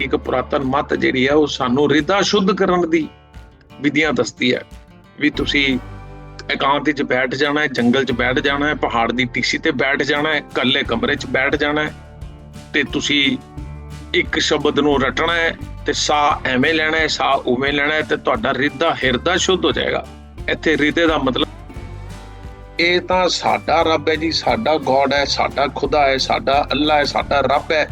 ਇੱਕ ਪੁਰਾਤਨ ਮਤ ਜਿਹੜੀ ਹੈ ਉਹ ਸਾਨੂੰ ਰਿਦਾ ਸ਼ੁੱਧ ਕਰਨ ਦੀ ਵਿਧੀਆਂ ਦੱਸਦੀ ਹੈ। ਵੀ ਤੁਸੀਂ ਇਕਾਂਤ ਵਿੱਚ ਬੈਠ ਜਾਣਾ ਹੈ, ਜੰਗਲ 'ਚ ਬੈਠ ਜਾਣਾ ਹੈ, ਪਹਾੜ ਦੀ ਟੀਸੀ ਤੇ ਬੈਠ ਜਾਣਾ ਹੈ, ਇਕੱਲੇ ਕਮਰੇ 'ਚ ਬੈਠ ਜਾਣਾ ਹੈ ਤੇ ਤੁਸੀਂ ਇੱਕ ਸ਼ਬਦ ਨੂੰ ਰਟਣਾ ਹੈ ਤੇ ਸਾਹ ਐਵੇਂ ਲੈਣਾ ਹੈ ਸਾਹ ਉਵੇਂ ਲੈਣਾ ਹੈ ਤੇ ਤੁਹਾਡਾ ਰਿਦਾ ਹਿਰਦਾ ਸ਼ੁੱਧ ਹੋ ਜਾਏਗਾ। ਇੱਥੇ ਰਿਦੇ ਦਾ ਮਤਲਬ ਇਹ ਤਾਂ ਸਾਡਾ ਰੱਬ ਹੈ ਜੀ, ਸਾਡਾ ਗੋਡ ਹੈ, ਸਾਡਾ ਖੁਦਾ ਹੈ, ਸਾਡਾ ਅੱਲਾ ਹੈ, ਸਾਡਾ ਰੱਬ ਹੈ,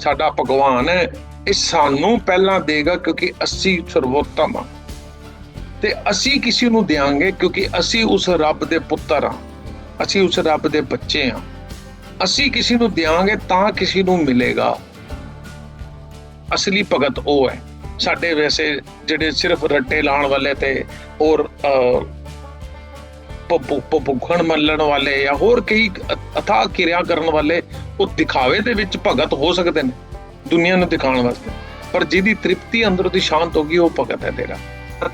ਸਾਡਾ ਭਗਵਾਨ ਹੈ। ਇਹ ਸਾਨੂੰ ਪਹਿਲਾਂ ਦੇਗਾ ਕਿਉਂਕਿ ਅਸੀਂ ਸਰਵੋਤਮ ਹਾਂ। ਤੇ ਅਸੀਂ ਕਿਸੇ ਨੂੰ ਦੇਾਂਗੇ ਕਿਉਂਕਿ ਅਸੀਂ ਉਸ ਰੱਬ ਦੇ ਪੁੱਤਰ ਹਾਂ। ਅਸੀਂ ਉਸ ਰੱਬ ਦੇ ਬੱਚੇ ਹਾਂ। ਅਸੀਂ ਕਿਸੇ ਨੂੰ ਦੇਾਂਗੇ ਤਾਂ ਕਿਸੇ ਨੂੰ ਮਿਲੇਗਾ। ਅਸਲੀ ਭਗਤ ਉਹ ਹੈ। ਸਾਡੇ ਵੈਸੇ ਜਿਹੜੇ ਸਿਰਫ ਰੱਟੇ ਲਾਉਣ ਵਾਲੇ ਤੇ ਔਰ ਭੁੱਖਣ ਮੱਲਣ ਵਾਲੇ ਜਾਂ ਹੋਰ ਕਈ ਅਥਾ ਕਿਰਿਆ ਕਰਨ ਵਾਲੇ, ਉਹ ਦਿਖਾਵੇ ਦੇ ਵਿੱਚ ਭਗਤ ਹੋ ਸਕਦੇ ਨੇ। ਦੁਨੀਆ ਨੂੰ ਦਿਖਾਉਣ ਵਾਸਤੇ। ਪਰ ਜਿਹਦੀ ਤ੍ਰਿਪਤੀ ਅੰਦਰੋਂ ਦੀ ਸ਼ਾਂਤ ਹੋ ਗਈ, ਉਹ ਭਗਤ ਹੈ ਤੇਰਾ।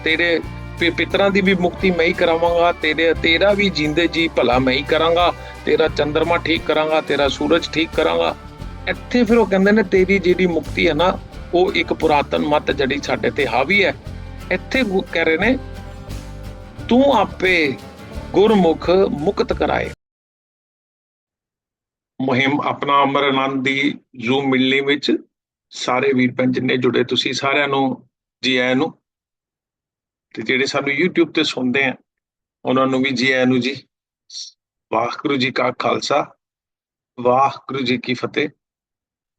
ਤੇਰੇ ਪਿ- ਪਿਤਰਾਂ ਦੀ ਵੀ ਮੁਕਤੀ ਮੈਂ ਹੀ ਕਰਾਵਾਂਗਾ, ਤੇਰੇ ਤੇਰਾ ਵੀ ਜਿੰਦੇ ਜੀ ਭਲਾ ਮੈਂ ਹੀ ਕਰਾਂਗਾ। ਤੇਰਾ ਚੰਦਰਮਾ ਠੀਕ ਕਰਾਂਗਾ, ਤੇਰਾ ਸੂਰਜ ਠੀਕ ਕਰਾਂਗਾ। ਇੱਥੇ ਫਿਰ ਉਹ ਕਹਿੰਦੇ ਨੇ, ਤੇਰੀ ਜਿਹੜੀ ਮੁਕਤੀ ਹੈ ਨਾ, ਉਹ ਇੱਕ ਪੁਰਾਤਨ ਮਤ ਜਿਹੜੀ ਸਾਡੇ ਤੇ ਹਾਵੀ ਹੈ। ਇੱਥੇ ਗੁ- ਕਹਿ ਰਹੇ ਨੇ, ਤੂੰ ਆਪੇ ਗੁਰਮੁਖ ਮੁਕਤ ਕਰਾਏ। ਮੁਹਿੰਮ ਆਪਣਾ ਅਮਰ ਆਨੰਦ ਦੀ ਜ਼ੂਮ ਮਿਲਣੀ ਵਿੱਚ ਸਾਰੇ ਵੀਰ ਭੈਣ ਜਿੰਨੇ ਜੁੜੇ, ਤੁਸੀਂ ਸਾਰਿਆਂ ਨੂੰ ਜੀ ਆਇਆਂ ਨੂੰ, ਤੇ ਜਿਹੜੇ ਸਾਨੂੰ YouTube ਤੇ ਸੁਣਦੇ ਆ, ਉਹਨਾਂ ਨੂੰ ਵੀ ਜੀ ਆਇਆਂ ਨੂੰ ਜੀ, ਵਾਹਿਗੁਰੂ ਜੀ ਕਾ ਖਾਲਸਾ, ਵਾਹਿਗੁਰੂ ਜੀ ਕੀ ਫਤਿਹ।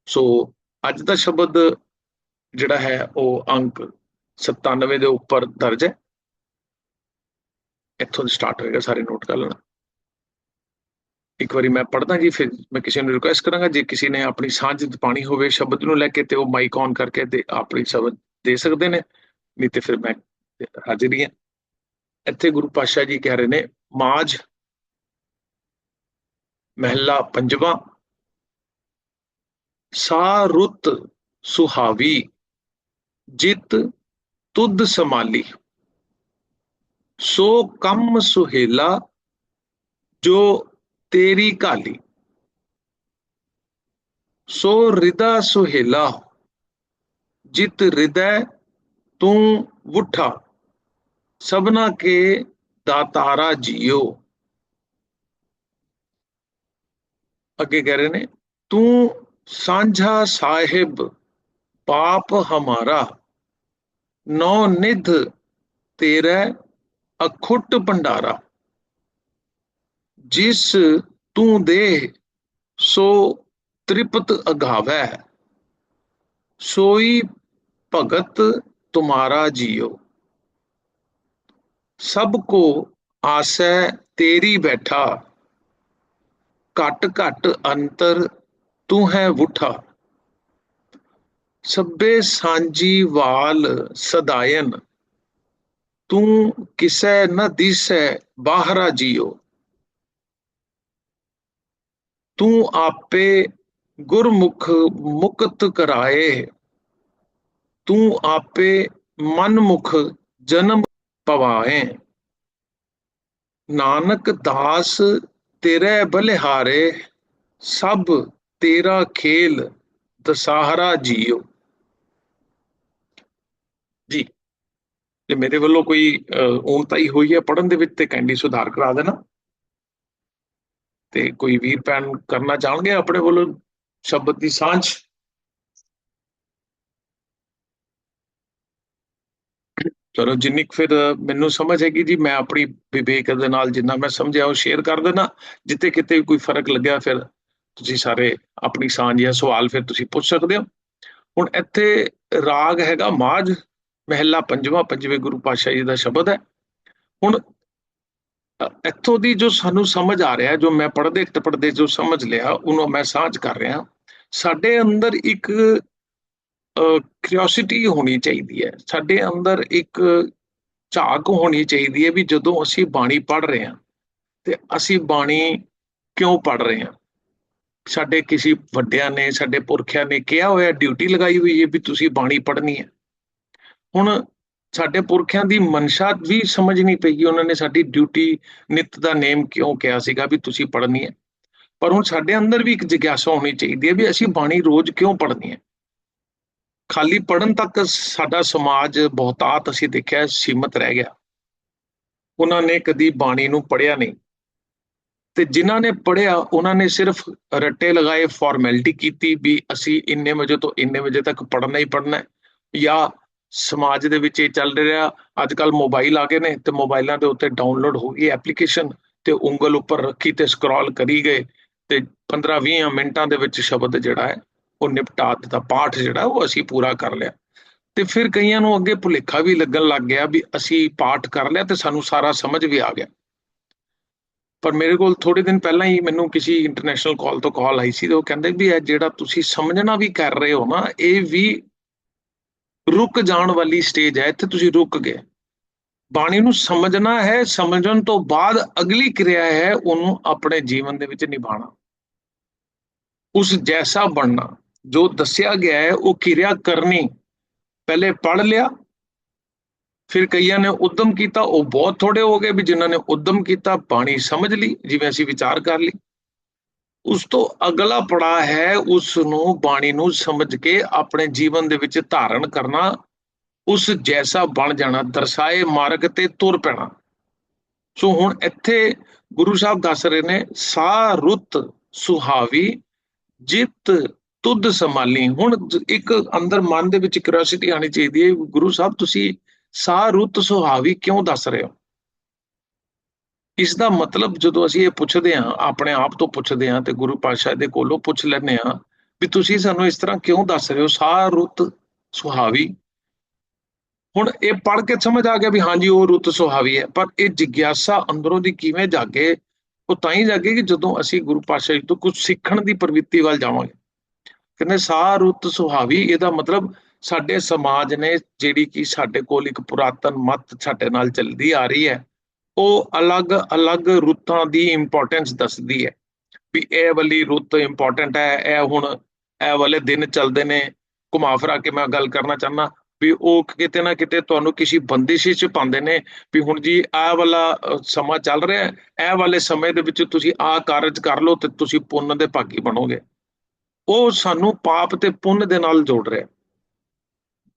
ਸੋ ਅੱਜ ਦਾ ਸ਼ਬਦ ਜਿਹੜਾ ਹੈ ਉਹ ਅੰਕ 97 ਦੇ ਉੱਪਰ ਦਰਜ ਹੈ। ਇੱਥੋਂ ਸਟਾਰਟ ਹੋਏਗਾ, ਸਾਰੇ ਨੋਟ ਕਰ ਲੈਣਾ। ਇੱਕ ਵਾਰੀ ਮੈਂ ਪੜਦਾ ਜੀ, ਫਿਰ ਮੈਂ ਕਿਸੇ ਨੂੰ ਰਿਕੁਐਸਟ ਕਰਾਂਗਾ, ਜੇ ਕਿਸੇ ਨੇ ਆਪਣੀ ਸਾਂਝ ਪਾਣੀ ਹੋਵੇ ਸ਼ਬਦ ਨੂੰ ਲੈ ਕੇ ਤੇ ਉਹ ਮਾਈਕ ਔਨ ਕਰਕੇ ਤੇ ਆਪਣੀ ਸ਼ਬਦ ਦੇ ਸਕਦੇ ਨੇ, ਨਹੀਂ ਤੇ ਫਿਰ ਮੈਂ ਹਾਜ਼ਰੀ ਹਾਂ ਇੱਥੇ ਗੁਰੂ ਪਾਤਸ਼ਾਹ ਜੀ ਕਹਿ ਰਹੇ ਨੇ ਮਾਜ ਮਹਿਲਾ ਪੰਜਵਾਂ, ਸਾ ਰੁੱਤ ਸੁਹਾਵੀ, ਜਿਤ ਤੁਧ ਸਮਾਲੀ ਸੋ ਕੰਮ ਸੁਹੇਲਾ, ਜੋ ਤੇਰੀ ਕਾਲੀ ਸੋ ਰਿਦਾ ਸੁਹੇਲਾ ਜਿਤ ਹਿਰਦੈ ਤੂੰ ਵੁੱਠਾ ਸਭਨਾ ਕੇ ਦਾਤਾਰਾ ਜੀਓ ਅੱਗੇ ਕਹਿ ਰਹੇ ਨੇ ਤੂੰ ਸਾਂਝਾ ਸਾਹਿਬ ਪਾਪ ਹਮਾਰਾ ਨੌ ਨਿਧ ਤੇਰਾ ਅਖੁੱਟ ਭੰਡਾਰਾ ਜਿਸ ਤੂੰ ਦੇ ਸੋ ਤ੍ਰਿਪਤ ਅਗਾਵੈ। ਸੋਈ ਭਗਤ ਤੁਮਾਰਾ ਜੀਓ। ਸਭ ਕੋ ਆਸੈ ਤੇਰੀ ਬੈਠਾ। ਘਟ ਘਟ ਅੰਤਰ ਤੂੰ ਹੈ ਉਠਾ ਸਭੇ ਸਾਂਝੀ ਵਾਲ ਸਦਾਇਨ। ਤੂੰ ਕਿਸੈ ਨ ਦਿਸੈ ਬਾਹਰਾ ਜੀਓ। ਤੂੰ ਆਪੇ ਗੁਰਮੁਖ ਮੁਕਤ ਕਰਾਏ। ਤੂੰ ਆਪੇ ਮਨਮੁਖ ਜਨਮ ਪਵਾਏ। ਨਾਨਕ ਦਾਸ ਤੇਰੇ ਬਲਿਹਾਰੇ, ਸਭ ਤੇਰਾ ਖੇਲ ਦਸਹਰਾ ਜੀਓ। ਜੀ, ਜੇ ਮੇਰੇ ਵੱਲੋਂ ਕੋਈ ਊਨਤਾਈ ਹੋਈ ਹੈ ਪੜਨ ਦੇ ਵਿੱਚ ਤੇ ਕੈਂਡੀ ਸੁਧਾਰ ਕਰਾ ਦੇਣਾ। ਤੇ ਕੋਈ ਵੀਰ ਭੈਣ ਕਰਨਾ ਚਾਹਣਗੇ ਆਪਣੇ ਵੱਲੋਂ ਸ਼ਬਦ ਦੀ ਸਾਂਝ? ਚਲੋ ਜਿੰਨੀ ਕੁ ਫਿਰ ਮੈਨੂੰ ਸਮਝ ਹੈਗੀ ਜੀ, ਮੈਂ ਆਪਣੀ ਵਿਵੇਕ ਦੇ ਨਾਲ ਜਿੰਨਾ ਮੈਂ ਸਮਝਿਆ ਉਹ ਸ਼ੇਅਰ ਕਰ ਦੇਣਾ ਜਿੱਤੇ ਕਿਤੇ ਕੋਈ ਫ਼ਰਕ ਲੱਗਿਆ ਫਿਰ ਤੁਸੀਂ ਸਾਰੇ ਆਪਣੀ ਸਾਂਝ ਜਾਂ ਸਵਾਲ ਫਿਰ ਤੁਸੀਂ ਪੁੱਛ ਸਕਦੇ ਹੋ। ਹੁਣ ਇੱਥੇ ਰਾਗ ਹੈਗਾ ਮਾਝ, ਮਹਿਲਾ ਪੰਜਵਾਂ, ਪੰਜਵੇਂ ਗੁਰੂ ਪਾਤਸ਼ਾਹ ਜੀ ਦਾ ਸ਼ਬਦ ਹੈ। ਹੁਣ ਇੱਥੋਂ ਦੀ ਜੋ ਸਾਨੂੰ ਸਮਝ ਆ ਰਿਹਾ, ਜੋ ਮੈਂ ਪੜ੍ਹਦੇ ਪੜ੍ਹਦੇ ਜੋ ਸਮਝ ਲਿਆ, ਉਹਨੂੰ ਮੈਂ ਸਾਂਝ ਕਰ ਰਿਹਾ। ਸਾਡੇ ਅੰਦਰ ਇੱਕ ਕਿਉਰਿਓਸਿਟੀ ਹੋਣੀ ਚਾਹੀਦੀ ਹੈ। ਸਾਡੇ ਅੰਦਰ ਇੱਕ ਝਾਕ ਹੋਣੀ ਚਾਹੀਦੀ ਹੈ ਵੀ ਜਦੋਂ ਅਸੀਂ ਬਾਣੀ ਪੜ੍ਹ ਰਹੇ ਹਾਂ, ਤੇ ਅਸੀਂ ਬਾਣੀ ਕਿਉਂ ਪੜ੍ਹ ਰਹੇ ਹਾਂ? ਸਾਡੇ ਕਿਸੇ ਵੱਡਿਆਂ ਨੇ, ਸਾਡੇ ਪੁਰਖਿਆਂ ਨੇ ਕਿਹਾ ਹੋਇਆ ਡਿਊਟੀ ਲਗਾਈ ਹੋਈ ਹੈ ਵੀ ਤੁਸੀਂ ਬਾਣੀ ਪੜ੍ਹਨੀ ਹੈ। ਹੁਣ ਸਾਡੇ ਪੁਰਖਿਆਂ ਦੀ ਮਨਸ਼ਾ ਵੀ ਸਮਝ ਨਹੀਂ ਪਈ, ਉਹਨਾਂ ਨੇ ਸਾਡੀ ਡਿਊਟੀ ਨਿਤ ਦਾ ਨੇਮ ਕਿਉਂ ਕਿਹਾ ਸੀਗਾ ਵੀ ਤੁਸੀਂ ਪੜ੍ਹਨੀ ਹੈ? ਪਰ ਹੁਣ ਸਾਡੇ ਅੰਦਰ ਵੀ ਇੱਕ ਜਿਗਿਆਸਾ ਹੋਣੀ ਚਾਹੀਦੀ ਹੈ ਵੀ ਅਸੀਂ ਬਾਣੀ ਰੋਜ਼ ਕਿਉਂ ਪੜ੍ਹਨੀ ਹੈ? ਖਾਲੀ ਪੜਨ ਤੱਕ ਸਾਡਾ ਸਮਾਜ ਬਹੁਤਾਤ ਅਸੀਂ ਦੇਖਿਆ ਸੀਮਤ ਰਹਿ ਗਿਆ। ਉਹਨਾਂ ਨੇ ਕਦੀ ਬਾਣੀ ਨੂੰ ਪੜਿਆ ਨਹੀਂ। ਤੇ ਜਿਨ੍ਹਾਂ ਨੇ ਪੜਿਆ ਉਹਨਾਂ ਨੇ ਸਿਰਫ ਰੱਟੇ ਲਗਾਏ ਫਾਰਮੈਲਿਟੀ ਕੀਤੀ ਵੀ ਅਸੀਂ ਇੰਨੇ ਵਜੇ ਤੋਂ ਇੰਨੇ ਵਜੇ ਤੱਕ ਪੜਨਾ ਹੀ ਪੜਨਾ ਹੈ ਜਾਂ ਸਮਾਜ ਦੇ ਵਿੱਚ ਇਹ ਚੱਲ ਰਿਹਾ। ਅੱਜ ਕੱਲ ਮੋਬਾਈਲ ਆ ਗਏ ਨੇ ਤੇ ਮੋਬਾਈਲਾਂ ਦੇ ਉੱਤੇ ਡਾਊਨਲੋਡ ਹੋ ਗਈ ਐਪਲੀਕੇਸ਼ਨ ਤੇ ਉਂਗਲ ਉੱਪਰ ਰੱਖੀ ਤੇ ਸਕਰੋਲ ਕਰੀ ਗਏ ਤੇ 15-20 ਮਿੰਟਾਂ ਦੇ ਵਿੱਚ ਸ਼ਬਦ ਜਿਹੜਾ ਹੈ, ਉਹ ਨਿਪਟਾ ਦਿੱਤਾ, ਪਾਠ ਜਿਹੜਾ, ਉਹ ਅਸੀਂ ਪੂਰਾ ਕਰ ਲਿਆ। ਤੇ ਫਿਰ ਕਈਆਂ ਨੂੰ ਅੱਗੇ ਭੁਲੇਖਾ ਵੀ ਲੱਗਣ ਲੱਗ ਗਿਆ ਵੀ ਅਸੀਂ ਪਾਠ ਕਰ ਲਿਆ ਤੇ ਸਾਨੂੰ ਸਾਰਾ ਸਮਝ ਵੀ ਆ ਗਿਆ। ਪਰ ਮੇਰੇ ਕੋਲ ਥੋੜੇ ਦਿਨ ਪਹਿਲਾਂ ਹੀ ਮੈਨੂੰ ਕਿਸੇ ਇੰਟਰਨੈਸ਼ਨਲ ਕਾਲ ਤੋਂ ਕਾਲ ਆਈ ਸੀ ਤੇ ਉਹ ਕਹਿੰਦੇ ਵੀ ਇਹ ਜਿਹੜਾ ਤੁਸੀਂ ਸਮਝਣਾ ਵੀ ਕਰ ਰਹੇ ਹੋ ਨਾ, ਇਹ ਵੀ ਰੁਕ ਜਾਣ ਵਾਲੀ ਸਟੇਜ ਹੈ, ਇੱਥੇ ਤੁਸੀਂ ਰੁਕ ਗਏ। ਬਾਣੀ ਨੂੰ ਸਮਝਣਾ ਹੈ, ਸਮਝਣ ਤੋਂ ਬਾਅਦ ਅਗਲੀ ਕਿਰਿਆ ਹੈ, ਉਹਨੂੰ ਆਪਣੇ ਜੀਵਨ ਦੇ ਵਿੱਚ ਨਿਭਾਣਾ ਉਸ ਜੈਸਾ ਬਣਨਾ, ਜੋ ਦੱਸਿਆ ਗਿਆ ਹੈ, ਉਹ ਕਿਰਿਆ ਕਰਨੀ। ਪਹਿਲੇ ਪੜ ਲਿਆ, ਫਿਰ ਕਈਆਂ ਨੇ ਉਦਮ ਕੀਤਾ, ਉਹ ਬਹੁਤ ਥੋੜੇ ਹੋ ਗਏ ਵੀ ਜਿਨ੍ਹਾਂ ਨੇ ਉਦਮ ਕੀਤਾ, ਬਾਣੀ ਸਮਝ ਲਈ, ਜਿਵੇਂ ਅਸੀਂ ਵਿਚਾਰ ਕਰ ਲਈ। ਉਸ ਤੋਂ ਅਗਲਾ ਪੜਾ ਹੈ ਉਸ ਨੂੰ ਬਾਣੀ ਨੂੰ ਸਮਝ ਕੇ ਆਪਣੇ ਜੀਵਨ ਦੇ ਵਿੱਚ ਧਾਰਨ ਕਰਨਾ, ਉਸ ਜੈਸਾ ਬਣ ਜਾਣਾ, ਦਰਸਾਏ ਮਾਰਗ ਤੇ ਤੁਰ ਪੈਣਾ। ਸੋ ਹੁਣ ਇੱਥੇ ਗੁਰੂ ਸਾਹਿਬ ਦੱਸ ਰਹੇ ਨੇ ਸਾ ਰੁੱਤ ਸੁਹਾਵੀ, ਜਿਤ ਤੁਧ ਸੰਭਾਲੀ। ਹੁਣ ਇੱਕ ਅੰਦਰ ਮਨ ਦੇ ਵਿੱਚ ਕਿਉਰਿਓਸਿਟੀ ਆਣੀ ਚਾਹੀਦੀ ਹੈ, ਗੁਰੂ ਸਾਹਿਬ ਤੁਸੀਂ ਸਾ ਰੁੱਤ ਸੁਹਾਵੀ ਕਿਉਂ ਦੱਸ ਰਹੇ ਹੋ? ਇਸ ਦਾ ਮਤਲਬ ਜਦੋਂ ਅਸੀਂ ਇਹ ਪੁੱਛਦੇ ਹਾਂ, ਆਪਣੇ ਆਪ ਤੋਂ ਪੁੱਛਦੇ ਹਾਂ ਤੇ ਗੁਰੂ ਪਾਤਸ਼ਾਹ ਦੇ ਕੋਲੋਂ ਪੁੱਛ ਲੈਂਦੇ ਹਾਂ ਵੀ ਤੁਸੀਂ ਸਾਨੂੰ ਇਸ ਤਰ੍ਹਾਂ ਕਿਉਂ ਦੱਸ ਰਹੇ ਹੋ? ਸਾ ਰੁੱਤ ਸੁਹਾਵੀ। ਹੁਣ ਇਹ ਪੜ੍ਹ ਕੇ ਸਮਝ ਆ ਗਿਆ ਵੀ ਹਾਂਜੀ, ਉਹ ਰੁੱਤ ਸੁਹਾਵੀ ਹੈ, ਪਰ ਇਹ ਜਿਗਿਆਸਾ ਅੰਦਰੋਂ ਦੀ ਕਿਵੇਂ ਜਾਗੇ, ਉਹ ਤਾਂ ਹੀ ਜਾਗੇਗੀ ਜਦੋਂ ਅਸੀਂ ਗੁਰੂ ਪਾਤਸ਼ਾਹ ਜੀ ਤੋਂ ਕੁਝ ਸਿੱਖਣ ਦੀ ਪ੍ਰਵਿਰਤੀ ਵੱਲ ਜਾਵਾਂਗੇ। ਕਹਿੰਦੇ ਸਾ ਰੁੱਤ ਸੁਹਾਵੀ, ਇਹਦਾ ਮਤਲਬ ਸਾਡੇ ਸਮਾਜ ਨੇ ਜਿਹੜੀ ਕਿ ਸਾਡੇ ਕੋਲ ਇੱਕ ਪੁਰਾਤਨ ਮਤ ਸਾਡੇ ਨਾਲ ਚੱਲਦੀ ਆ ਰਹੀ ਹੈ। ਉਹ ਅਲੱਗ-ਅਲੱਗ ਰੁੱਤਾਂ ਦੀ ਇੰਪੋਰਟੈਂਸ ਦੱਸਦੀ ਹੈ ਵੀ ਇਹ ਵਾਲੀ ਰੁੱਤ ਇੰਪੋਰਟੈਂਟ ਹੈ, ਇਹ ਹੁਣ ਇਹ ਵਾਲੇ ਦਿਨ ਚੱਲਦੇ ਨੇ। ਘੁਮਾ ਫਰਾ ਕੇ ਮੈਂ ਗੱਲ ਕਰਨਾ ਚਾਹਨਾ ਵੀ ਉਹ ਕਿਤੇ ਨਾ ਕਿਤੇ ਤੁਹਾਨੂੰ ਕਿਸੇ ਬੰਦਿਸ਼ ਵਿੱਚ ਪਾਉਂਦੇ ਨੇ ਵੀ ਹੁਣ ਜੀ ਆਹ ਵਾਲਾ ਸਮਾਂ ਚੱਲ ਰਿਹਾ ਹੈ, ਇਹ ਵਾਲੇ ਸਮੇਂ ਦੇ ਵਿੱਚ ਤੁਸੀਂ ਆਹ ਕਾਰਜ ਕਰ ਲਓ ਤੇ ਤੁਸੀਂ ਪੁੰਨ ਦੇ ਭਾਗੀ ਬਣੋਗੇ। ਉਹ ਸਾਨੂੰ ਪਾਪ ਤੇ ਪੁੰਨ ਦੇ ਨਾਲ ਜੋੜ ਰਿਹਾ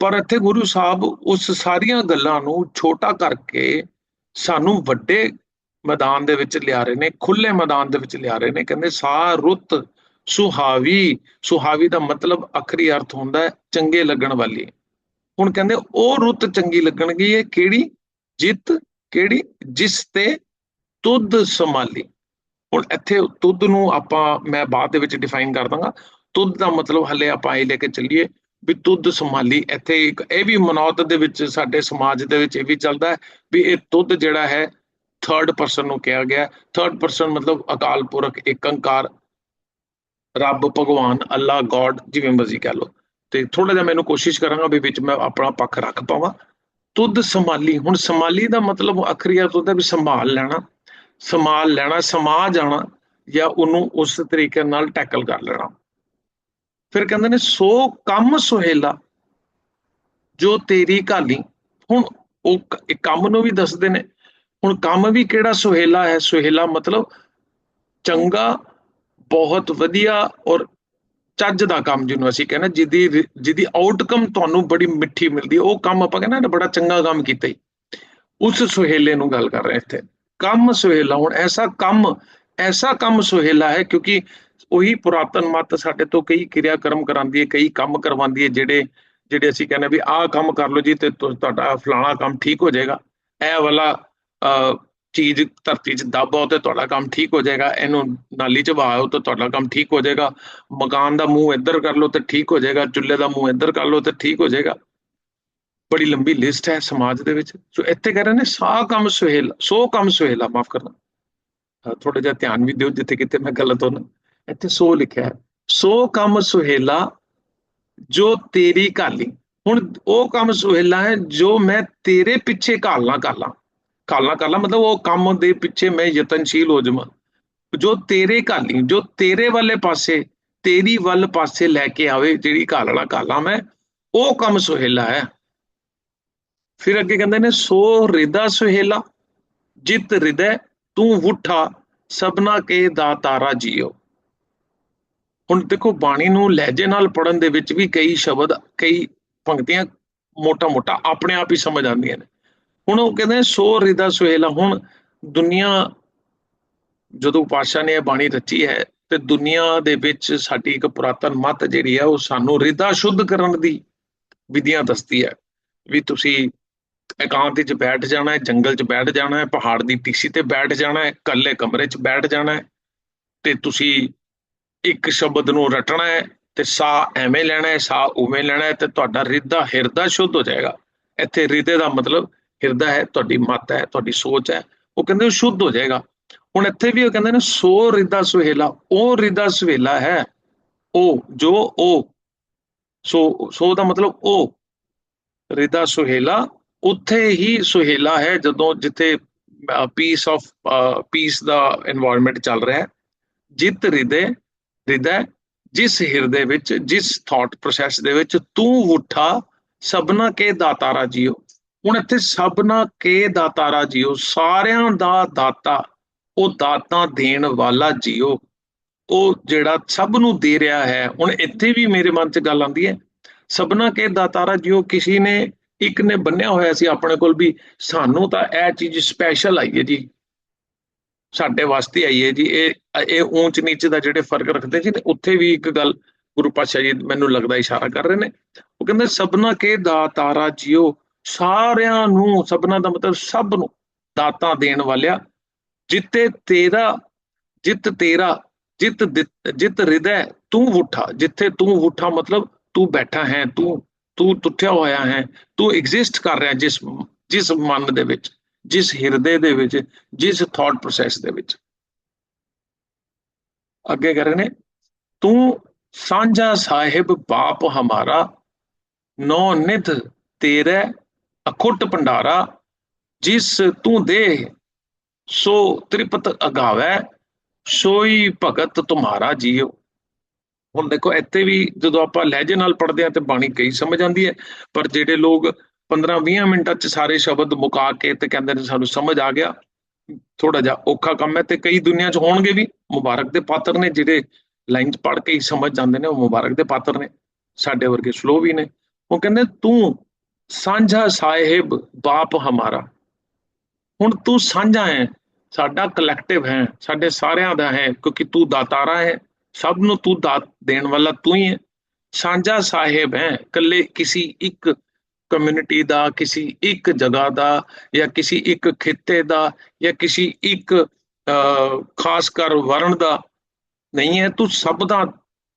ਪਰ ਇੱਥੇ ਗੁਰੂ ਸਾਹਿਬ ਉਸ ਸਾਰੀਆਂ ਗੱਲਾਂ ਨੂੰ ਛੋਟਾ ਕਰਕੇ ਸਾਨੂੰ ਵੱਡੇ ਮੈਦਾਨ ਦੇ ਵਿੱਚ ਲਿਆ ਰਹੇ ਨੇ ਖੁੱਲੇ ਮੈਦਾਨ ਦੇ ਵਿੱਚ ਲਿਆ ਰਹੇ ਨੇ। ਕਹਿੰਦੇ ਸਾ ਰੁੱਤ, ਸੁਹਾਵੀ ਸੁਹਾਵੀ ਦਾ ਮਤਲਬ ਅਖਰੀ ਅਰਥ ਹੁੰਦਾ ਹੈ ਚੰਗੇ ਲੱਗਣ ਵਾਲੀ। ਹੁਣ ਕਹਿੰਦੇ ਉਹ ਰੁੱਤ ਚੰਗੀ ਲੱਗਣਗੀ ਇਹ ਕਿਹੜੀ? ਜਿੱਤ ਕਿਹੜੀ? ਜਿਸ ਤੇ ਤੁਧ ਸੰਭਾਲੀ। ਹੁਣ ਇੱਥੇ ਤੁਧ ਨੂੰ ਆਪਾਂ ਮੈਂ ਬਾਅਦ ਦੇ ਵਿੱਚ ਡਿਫਾਈਨ ਕਰ ਦਾਂਗਾ। ਤੁਧ ਦਾ ਮਤਲਬ ਹਲੇ ਆਪਾਂ ਇਹ ਲੈ ਕੇ ਚੱਲੀਏ। ਵੀ ਤੁਧ ਸੰਭਾਲੀ। ਇੱਥੇ ਇੱਕ ਇਹ ਵੀ ਮਨੌਤ ਦੇ ਵਿੱਚ ਸਾਡੇ ਸਮਾਜ ਦੇ ਵਿੱਚ ਇਹ ਵੀ ਚੱਲਦਾ ਹੈ ਵੀ ਇਹ ਤੁਧ ਜਿਹੜਾ ਹੈ ਥਰਡ ਪਰਸਨ ਨੂੰ ਕਿਹਾ ਗਿਆ। ਥਰਡ ਪਰਸਨ ਮਤਲਬ ਅਕਾਲ ਪੁਰਖ, ਏਕੰਕਾਰ, ਰੱਬ, ਭਗਵਾਨ, ਅੱਲਾ, ਗੋਡ, ਜਿਵੇਂ ਮਰਜ਼ੀ ਕਹਿ ਲਓ। ਤੇ ਥੋੜਾ ਜਿਹਾ ਮੈਨੂੰ ਕੋਸ਼ਿਸ਼ ਕਰਾਂਗਾ ਵੀ ਵਿੱਚ ਮੈਂ ਆਪਣਾ ਪੱਖ ਰੱਖ ਪਾਵਾਂ। ਤੁਧ ਸੰਭਾਲੀ, ਹੁਣ ਸੰਭਾਲੀ ਦਾ ਮਤਲਬ ਅਖਰੀ ਅਰਥ ਹੁੰਦਾ ਵੀ ਸੰਭਾਲ ਲੈਣਾ। ਸੰਭਾਲ ਲੈਣਾ, ਸਮਾ ਜਾਣਾ ਜਾਂ ਉਹਨੂੰ ਉਸ ਤਰੀਕੇ ਨਾਲ ਟੈਕਲ ਕਰ ਲੈਣਾ। ਫਿਰ ਕਹਿੰਦੇ ਨੇ, ਸੋ ਕੰਮ ਸੁਹੇਲਾ, ਜੋ ਤੇਰੀ ਘਾਲੀ। ਹੁਣ ਉਹ ਕੰਮ ਨੂੰ ਵੀ ਦੱਸਦੇ ਨੇ। ਹੁਣ ਕੰਮ ਵੀ ਕਿਹੜਾ ਸੁਹੇਲਾ ਹੈ? ਸੁਹੇਲਾ ਮਤਲਬ ਚੰਗਾ, ਬਹੁਤ ਵਧੀਆ ਔਰ ਚੱਜ ਦਾ ਕੰਮ ਜਿਹਨੂੰ ਅਸੀਂ ਕਹਿੰਦੇ ਜਿਹਦੀ ਜਿਹਦੀ ਆਊਟਕਮ ਤੁਹਾਨੂੰ ਬੜੀ ਮਿੱਠੀ ਮਿਲਦੀ ਹੈ। ਉਹ ਕੰਮ ਆਪਾਂ ਕਹਿੰਦੇ ਨਾ, ਬੜਾ ਚੰਗਾ ਕੰਮ ਕੀਤਾ ਹੀ ਉਸ ਸੁਹੇਲੇ ਨੂੰ ਗੱਲ ਕਰ ਰਹੇ ਇੱਥੇ। ਕੰਮ ਸੁਹੇਲਾ, ਹੁਣ ਐਸਾ ਕੰਮ ਐਸਾ ਕੰਮ ਸੁਹੇਲਾ ਹੈ ਕਿਉਂਕਿ ਉਹੀ ਪੁਰਾਤਨ ਮਤ ਸਾਡੇ ਤੋਂ ਕਈ ਕਿਰਿਆ ਕਰਮ ਕਰਾਉਂਦੀ ਹੈ, ਕਈ ਕੰਮ ਕਰਵਾਉਂਦੀ ਹੈ, ਜਿਹੜੇ ਜਿਹੜੇ ਅਸੀਂ ਕਹਿੰਦੇ ਵੀ ਆਹ ਕੰਮ ਕਰ ਲਓ ਜੀ ਤੇ ਤੁਹਾਡਾ ਫਲਾਣਾ ਕੰਮ ਠੀਕ ਹੋ ਜਾਏਗਾ। ਇਹ ਵਾਲਾ ਚੀਜ਼ ਧਰਤੀ 'ਚ ਦੱਬਾਓ ਤੇ ਤੁਹਾਡਾ ਕੰਮ ਠੀਕ ਹੋ ਜਾਏਗਾ। ਇਹਨੂੰ ਨਾਲੀ 'ਚ ਵਹਾਓ ਤੇ ਤੁਹਾਡਾ ਕੰਮ ਠੀਕ ਹੋ ਜਾਏਗਾ। ਮਕਾਨ ਦਾ ਮੂੰਹ ਇੱਧਰ ਕਰ ਲਓ ਤੇ ਠੀਕ ਹੋ ਜਾਏਗਾ। ਚੁੱਲ੍ਹੇ ਦਾ ਮੂੰਹ ਇੱਧਰ ਕਰ ਲਓ ਤੇ ਠੀਕ ਹੋ ਜਾਏਗਾ। ਬੜੀ ਲੰਬੀ ਲਿਸਟ ਹੈ ਸਮਾਜ ਦੇ ਵਿੱਚ। ਸੋ ਇੱਥੇ ਕਹਿ ਰਹੇ ਨੇ ਸਾ ਕੰਮ ਸੁਹੇਲਾ ਸੋ ਕੰਮ ਸੁਹੇਲਾ ਮਾਫ ਕਰਨਾ। ਥੋੜਾ ਜਿਹਾ ਧਿਆਨ ਵੀ ਦਿਓ ਜਿੱਥੇ ਕਿਤੇ ਮੈਂ ਗਲਤ ਹੋਣਾ। ਇੱਥੇ ਸੋ ਲਿਖਿਆ ਹੈ। ਸੋ ਕੰਮ ਸੁਹੇਲਾ, ਜੋ ਤੇਰੀ ਘਾਲੀ। ਹੁਣ ਉਹ ਕੰਮ ਸੁਹੇਲਾ ਹੈ ਜੋ ਮੈਂ ਤੇਰੇ ਪਿੱਛੇ ਘਾਲਣਾ ਘਾਲਾਂ। ਘਾਲਣਾ ਘਾਲਾਂ ਮਤਲਬ ਉਹ ਕੰਮ ਦੇ ਪਿੱਛੇ ਮੈਂ ਯਤਨਸ਼ੀਲ ਹੋ ਜਾਵਾਂ। ਜੋ ਤੇਰੇ ਘਾਲੀ, ਜੋ ਤੇਰੇ ਵਾਲੇ ਪਾਸੇ, ਤੇਰੀ ਵੱਲ ਪਾਸੇ ਲੈ ਕੇ ਆਵੇ, ਜਿਹੜੀ ਘਾਲਣਾ ਘਾਲਾਂ ਮੈਂ, ਉਹ ਕੰਮ ਸੁਹੇਲਾ ਹੈ। ਫਿਰ ਅੱਗੇ ਕਹਿੰਦੇ ਨੇ, ਸੋ ਰਿਦਾ ਸੁਹੇਲਾ, ਜਿਤ ਹਿਰਦੈ ਤੂੰ ਉਠਾ ਸਭਨਾ ਕੇ ਦਾਤਾਰਾ ਜੀਓ। ਹੁਣ ਦੇਖੋ ਬਾਣੀ ਨੂੰ ਲਹਿਜੇ ਨਾਲ ਪੜਨ ਦੇ ਵਿੱਚ ਵੀ ਕਈ ਸ਼ਬਦ, ਕਈ ਪੰਕਤੀਆਂ ਮੋਟਾ ਮੋਟਾ ਆਪਣੇ ਆਪ ਹੀ ਸਮਝ ਆਉਂਦੀਆਂ ਨੇ। ਹੁਣ ਉਹ ਕਹਿੰਦੇ ਸੋ ਰਿਦਾ ਸੁਹੇਲਾ ਹੁਣ ਦੁਨੀਆ, ਜਦੋਂ ਪਾਸ਼ਾ ਨੇ ਇਹ ਬਾਣੀ ਰਚੀ ਹੈ, ਤੇ ਦੁਨੀਆ ਦੇ ਵਿੱਚ ਸਾਡੀ ਇੱਕ ਪੁਰਾਤਨ ਮੱਤ ਜਿਹੜੀ ਹੈ, ਉਹ ਸਾਨੂੰ ਰਿਦਾ ਸ਼ੁੱਧ ਕਰਨ ਦੀ ਵਿਧੀਆਂ ਦੱਸਦੀ ਹੈ। ਵੀ ਤੁਸੀਂ ਇਕਾਂਤ ਵਿੱਚ ਬੈਠ ਜਾਣਾ ਹੈ, ਜੰਗਲ 'ਚ ਬੈਠ ਜਾਣਾ ਹੈ, ਪਹਾੜ ਦੀ ਟੀਸੀ ਤੇ ਬੈਠ ਜਾਣਾ ਹੈ, ਇਕੱਲੇ ਕਮਰੇ 'ਚ ਬੈਠ ਜਾਣਾ ਹੈ, ਤੇ ਤੁਸੀਂ ਇੱਕ ਸ਼ਬਦ ਨੂੰ ਰਟਣਾ ਹੈ ਤੇ ਸਾ ਐਵੇਂ ਲੈਣਾ ਹੈ, ਸਾ ਉਵੇਂ ਲੈਣਾ ਹੈ ਤੇ ਤੁਹਾਡਾ ਰਿੱਧਾ ਹਿਰਦਾ ਸ਼ੁੱਧ ਹੋ ਜਾਏਗਾ। ਇੱਥੇ ਰਿੱਧੇ ਦਾ ਮਤਲਬ ਹਿਰਦਾ ਹੈ, ਤੁਹਾਡੀ ਮਤ ਹੈ, ਤੁਹਾਡੀ ਸੋਚ ਹੈ, ਉਹ ਕਹਿੰਦੇ ਸ਼ੁੱਧ ਹੋ ਜਾਏਗਾ। ਹੁਣ ਇੱਥੇ ਵੀ ਉਹ ਕਹਿੰਦੇ ਨੇ ਸੋ ਰਿੱਧਾ ਸੁਹੇਲਾ ਉਹ ਰਿੱਧਾ ਸੁਹੇਲਾ ਹੈ, ਉਹ, ਜੋ, ਉਹ। ਸੋ ਸੋ ਦਾ ਮਤਲਬ ਉਹ। ਰਿਦਾ ਸੁਹੇਲਾ ਉੱਥੇ ਹੀ ਸੁਹੇਲਾ ਹੈ, ਜਦੋਂ ਜਿੱਥੇ ਪੀਸ ਆਫ ਪੀਸ ਦਾ এনवायरमेंट ਚੱਲ ਰਿਹਾ ਹੈ। ਜਿਤ ਰਿਦੇ ਹਿਰਦਾ ਜਿਸ ਹਿਰਦੇ ਵਿੱਚ, ਜਿਸ ਥਾਟ ਪ੍ਰੋਸੈਸ ਦੇ ਵਿੱਚ ਤੂੰ ਉਠਾ ਸਭਨਾ ਕੇ ਦਾਤਾਰਾ ਜੀਓ। ਹੁਣ ਇੱਥੇ ਸਭਨਾ ਕੇ ਦਾਤਾਰਾ ਜੀਓ, ਸਾਰਿਆਂ ਦਾ ਦਾਤਾ, ਉਹ ਦਾਤਾਂ ਦੇਣ ਵਾਲਾ ਜੀਓ। ਉਹ ਜਿਹੜਾ ਸਭ ਨੂੰ ਦੇ ਰਿਹਾ ਹੈ, ਹੁਣ ਇੱਥੇ ਵੀ ਮੇਰੇ ਮਨ 'ਚ ਗੱਲ ਆਉਂਦੀ ਹੈ, ਸਭਨਾ ਕੇ ਦਾਤਾਰਾ ਜੀਓ, ਕਿਸੇ ਨੇ, ਇੱਕ ਨੇ ਬੰਨਿਆ ਹੋਇਆ ਸੀ ਆਪਣੇ ਕੋਲ ਵੀ, ਸਾਨੂੰ ਤਾਂ ਇਹ ਚੀਜ਼ ਸਪੈਸ਼ਲ ਆਈ ਹੈ ਜੀ। ਸਾਡੇ ਵਾਸਤੇ ਆਈ ਹੈ ਜੀ। ਇਹ ਇਹ ਊਂਚ ਨੀਚ ਦਾ ਜਿਹੜੇ ਫ਼ਰਕ ਰੱਖਦੇ ਸੀ ਨੇ ਉੱਥੇ ਵੀ ਇੱਕ ਗੱਲ ਗੁਰੂ ਪਾਤਸ਼ਾਹ ਜੀ ਮੈਨੂੰ ਲੱਗਦਾ ਇਸ਼ਾਰਾ ਕਰ ਰਹੇ ਨੇ। ਉਹ ਕਹਿੰਦੇ, ਸਭਨਾ ਕੇ ਦਾਤਾਰਾ ਜੀਓ, ਸਾਰਿਆਂ ਨੂੰ, ਸਭਨਾ ਦਾ ਮਤਲਬ ਸਭ ਨੂੰ ਦਾਤਾ ਦੇਣ ਵਾਲਿਆ, ਜਿੱਤੇ ਤੇਰਾ, ਜਿੱਤ ਤੇਰਾ, ਜਿੱਤ ਜਿੱਤ ਹਿਰਦੈ ਤੂੰ ਉਠਾ ਜਿੱਥੇ ਤੂੰ ਉਠਾ ਮਤਲਬ ਤੂੰ ਬੈਠਾ ਹੈ, ਤੂੰ ਤੂੰ ਟੁੱਟਿਆ ਹੋਇਆ ਹੈ, ਤੂੰ ਐਗਜ਼ਿਸਟ ਕਰ ਰਿਹਾ ਜਿਸ ਜਿਸ ਮਨ ਦੇ ਵਿੱਚ। ਜਿਸ ਹਿਰਦੇ ਦੇ ਵਿੱਚ, ਜਿਸ ਥਾਟ ਪ੍ਰੋਸੈਸ ਦੇ ਵਿੱਚ। ਅੱਗੇ ਕਰ ਰਹੇ ਨੇ, ਤੂੰ ਸਾਂਝਾ ਸਾਹਿਬ ਬਾਪ ਹਮਾਰਾ, ਨੌ ਨਿਧ ਤੇਰੇ ਅਖੁੱਟ ਭੰਡਾਰਾ, ਜਿਸ ਤੂੰ ਦੇ ਸੋ ਤ੍ਰਿਪਤ ਅਗਾਵੈ, ਸੋਈ ਭਗਤ ਤੁਮਾਰਾ ਜੀਓ। ਹੁਣ ਦੇਖੋ, ਇੱਥੇ ਵੀ ਜਦੋਂ ਆਪਾਂ ਲਹਿਜੇ ਨਾਲ ਪੜ੍ਹਦੇ ਆ ਤੇ ਬਾਣੀ ਕਈ ਸਮਝ ਆਉਂਦੀ ਹੈ, ਪਰ ਜਿਹੜੇ ਲੋਕ 15-20 ਮਿੰਟਾਂ 'ਚ ਸਾਰੇ ਸ਼ਬਦ ਮੁਕਾ ਕੇ ਤੇ ਕਹਿੰਦੇ ਨੇ ਸਾਨੂੰ ਸਮਝ ਆ ਗਿਆ। ਥੋੜਾ ਜਿਹਾ ਔਖਾ ਕੰਮ ਹੈ ਤੇ ਕਈ ਦੁਨੀਆ 'ਚ ਹੋਣਗੇ ਵੀ, ਮੁਬਾਰਕ ਦੇ ਪਾਤਰ ਨੇ ਜਿਹੜੇ ਲਾਈਨ 'ਚ ਪੜ੍ਹ ਕੇ ਹੀ ਸਮਝ ਜਾਂਦੇ ਨੇ, ਉਹ ਮੁਬਾਰਕ ਦੇ ਪਾਤਰ ਨੇ, ਸਾਡੇ ਵਰਗੇ ਸਲੋ ਵੀ ਨੇ। ਉਹ ਕਹਿੰਦੇ, ਤੂੰ ਸਾਂਝਾ ਸਾਹਿਬ, ਬਾਪ ਹਮਾਰਾ। ਹੁਣ ਤੂੰ ਸਾਂਝਾ ਹੈ, ਸਾਡਾ ਕਲੈਕਟਿਵ ਹੈ, ਸਾਡੇ ਸਾਰਿਆਂ ਦਾ ਹੈ, ਕਿਉਂਕਿ ਤੂੰ ਦਾਤਾਰਾ ਹੈ, ਸਭ ਨੂੰ ਤੂੰ ਦਾਤ ਦੇਣ ਵਾਲਾ ਤੂੰ ਹੀ ਹੈ। ਸਾਂਝਾ ਸਾਹਿਬ ਹੈ ਕੱਲੇ ਕਿਸੇ ਇੱਕ ਕਮਿਊਨਿਟੀ ਦਾ ਕਿਸੇ ਇੱਕ ਜਗ੍ਹਾ ਦਾ ਜਾਂ ਕਿਸੇ ਇੱਕ ਖਿੱਤੇ ਦਾ ਜਾਂ ਕਿਸੇ ਇੱਕ ਅਹ, ਖਾਸ ਕਰ ਵਰਣ ਦਾ ਨਹੀਂ ਹੈ। ਤੂੰ ਸਭ ਦਾ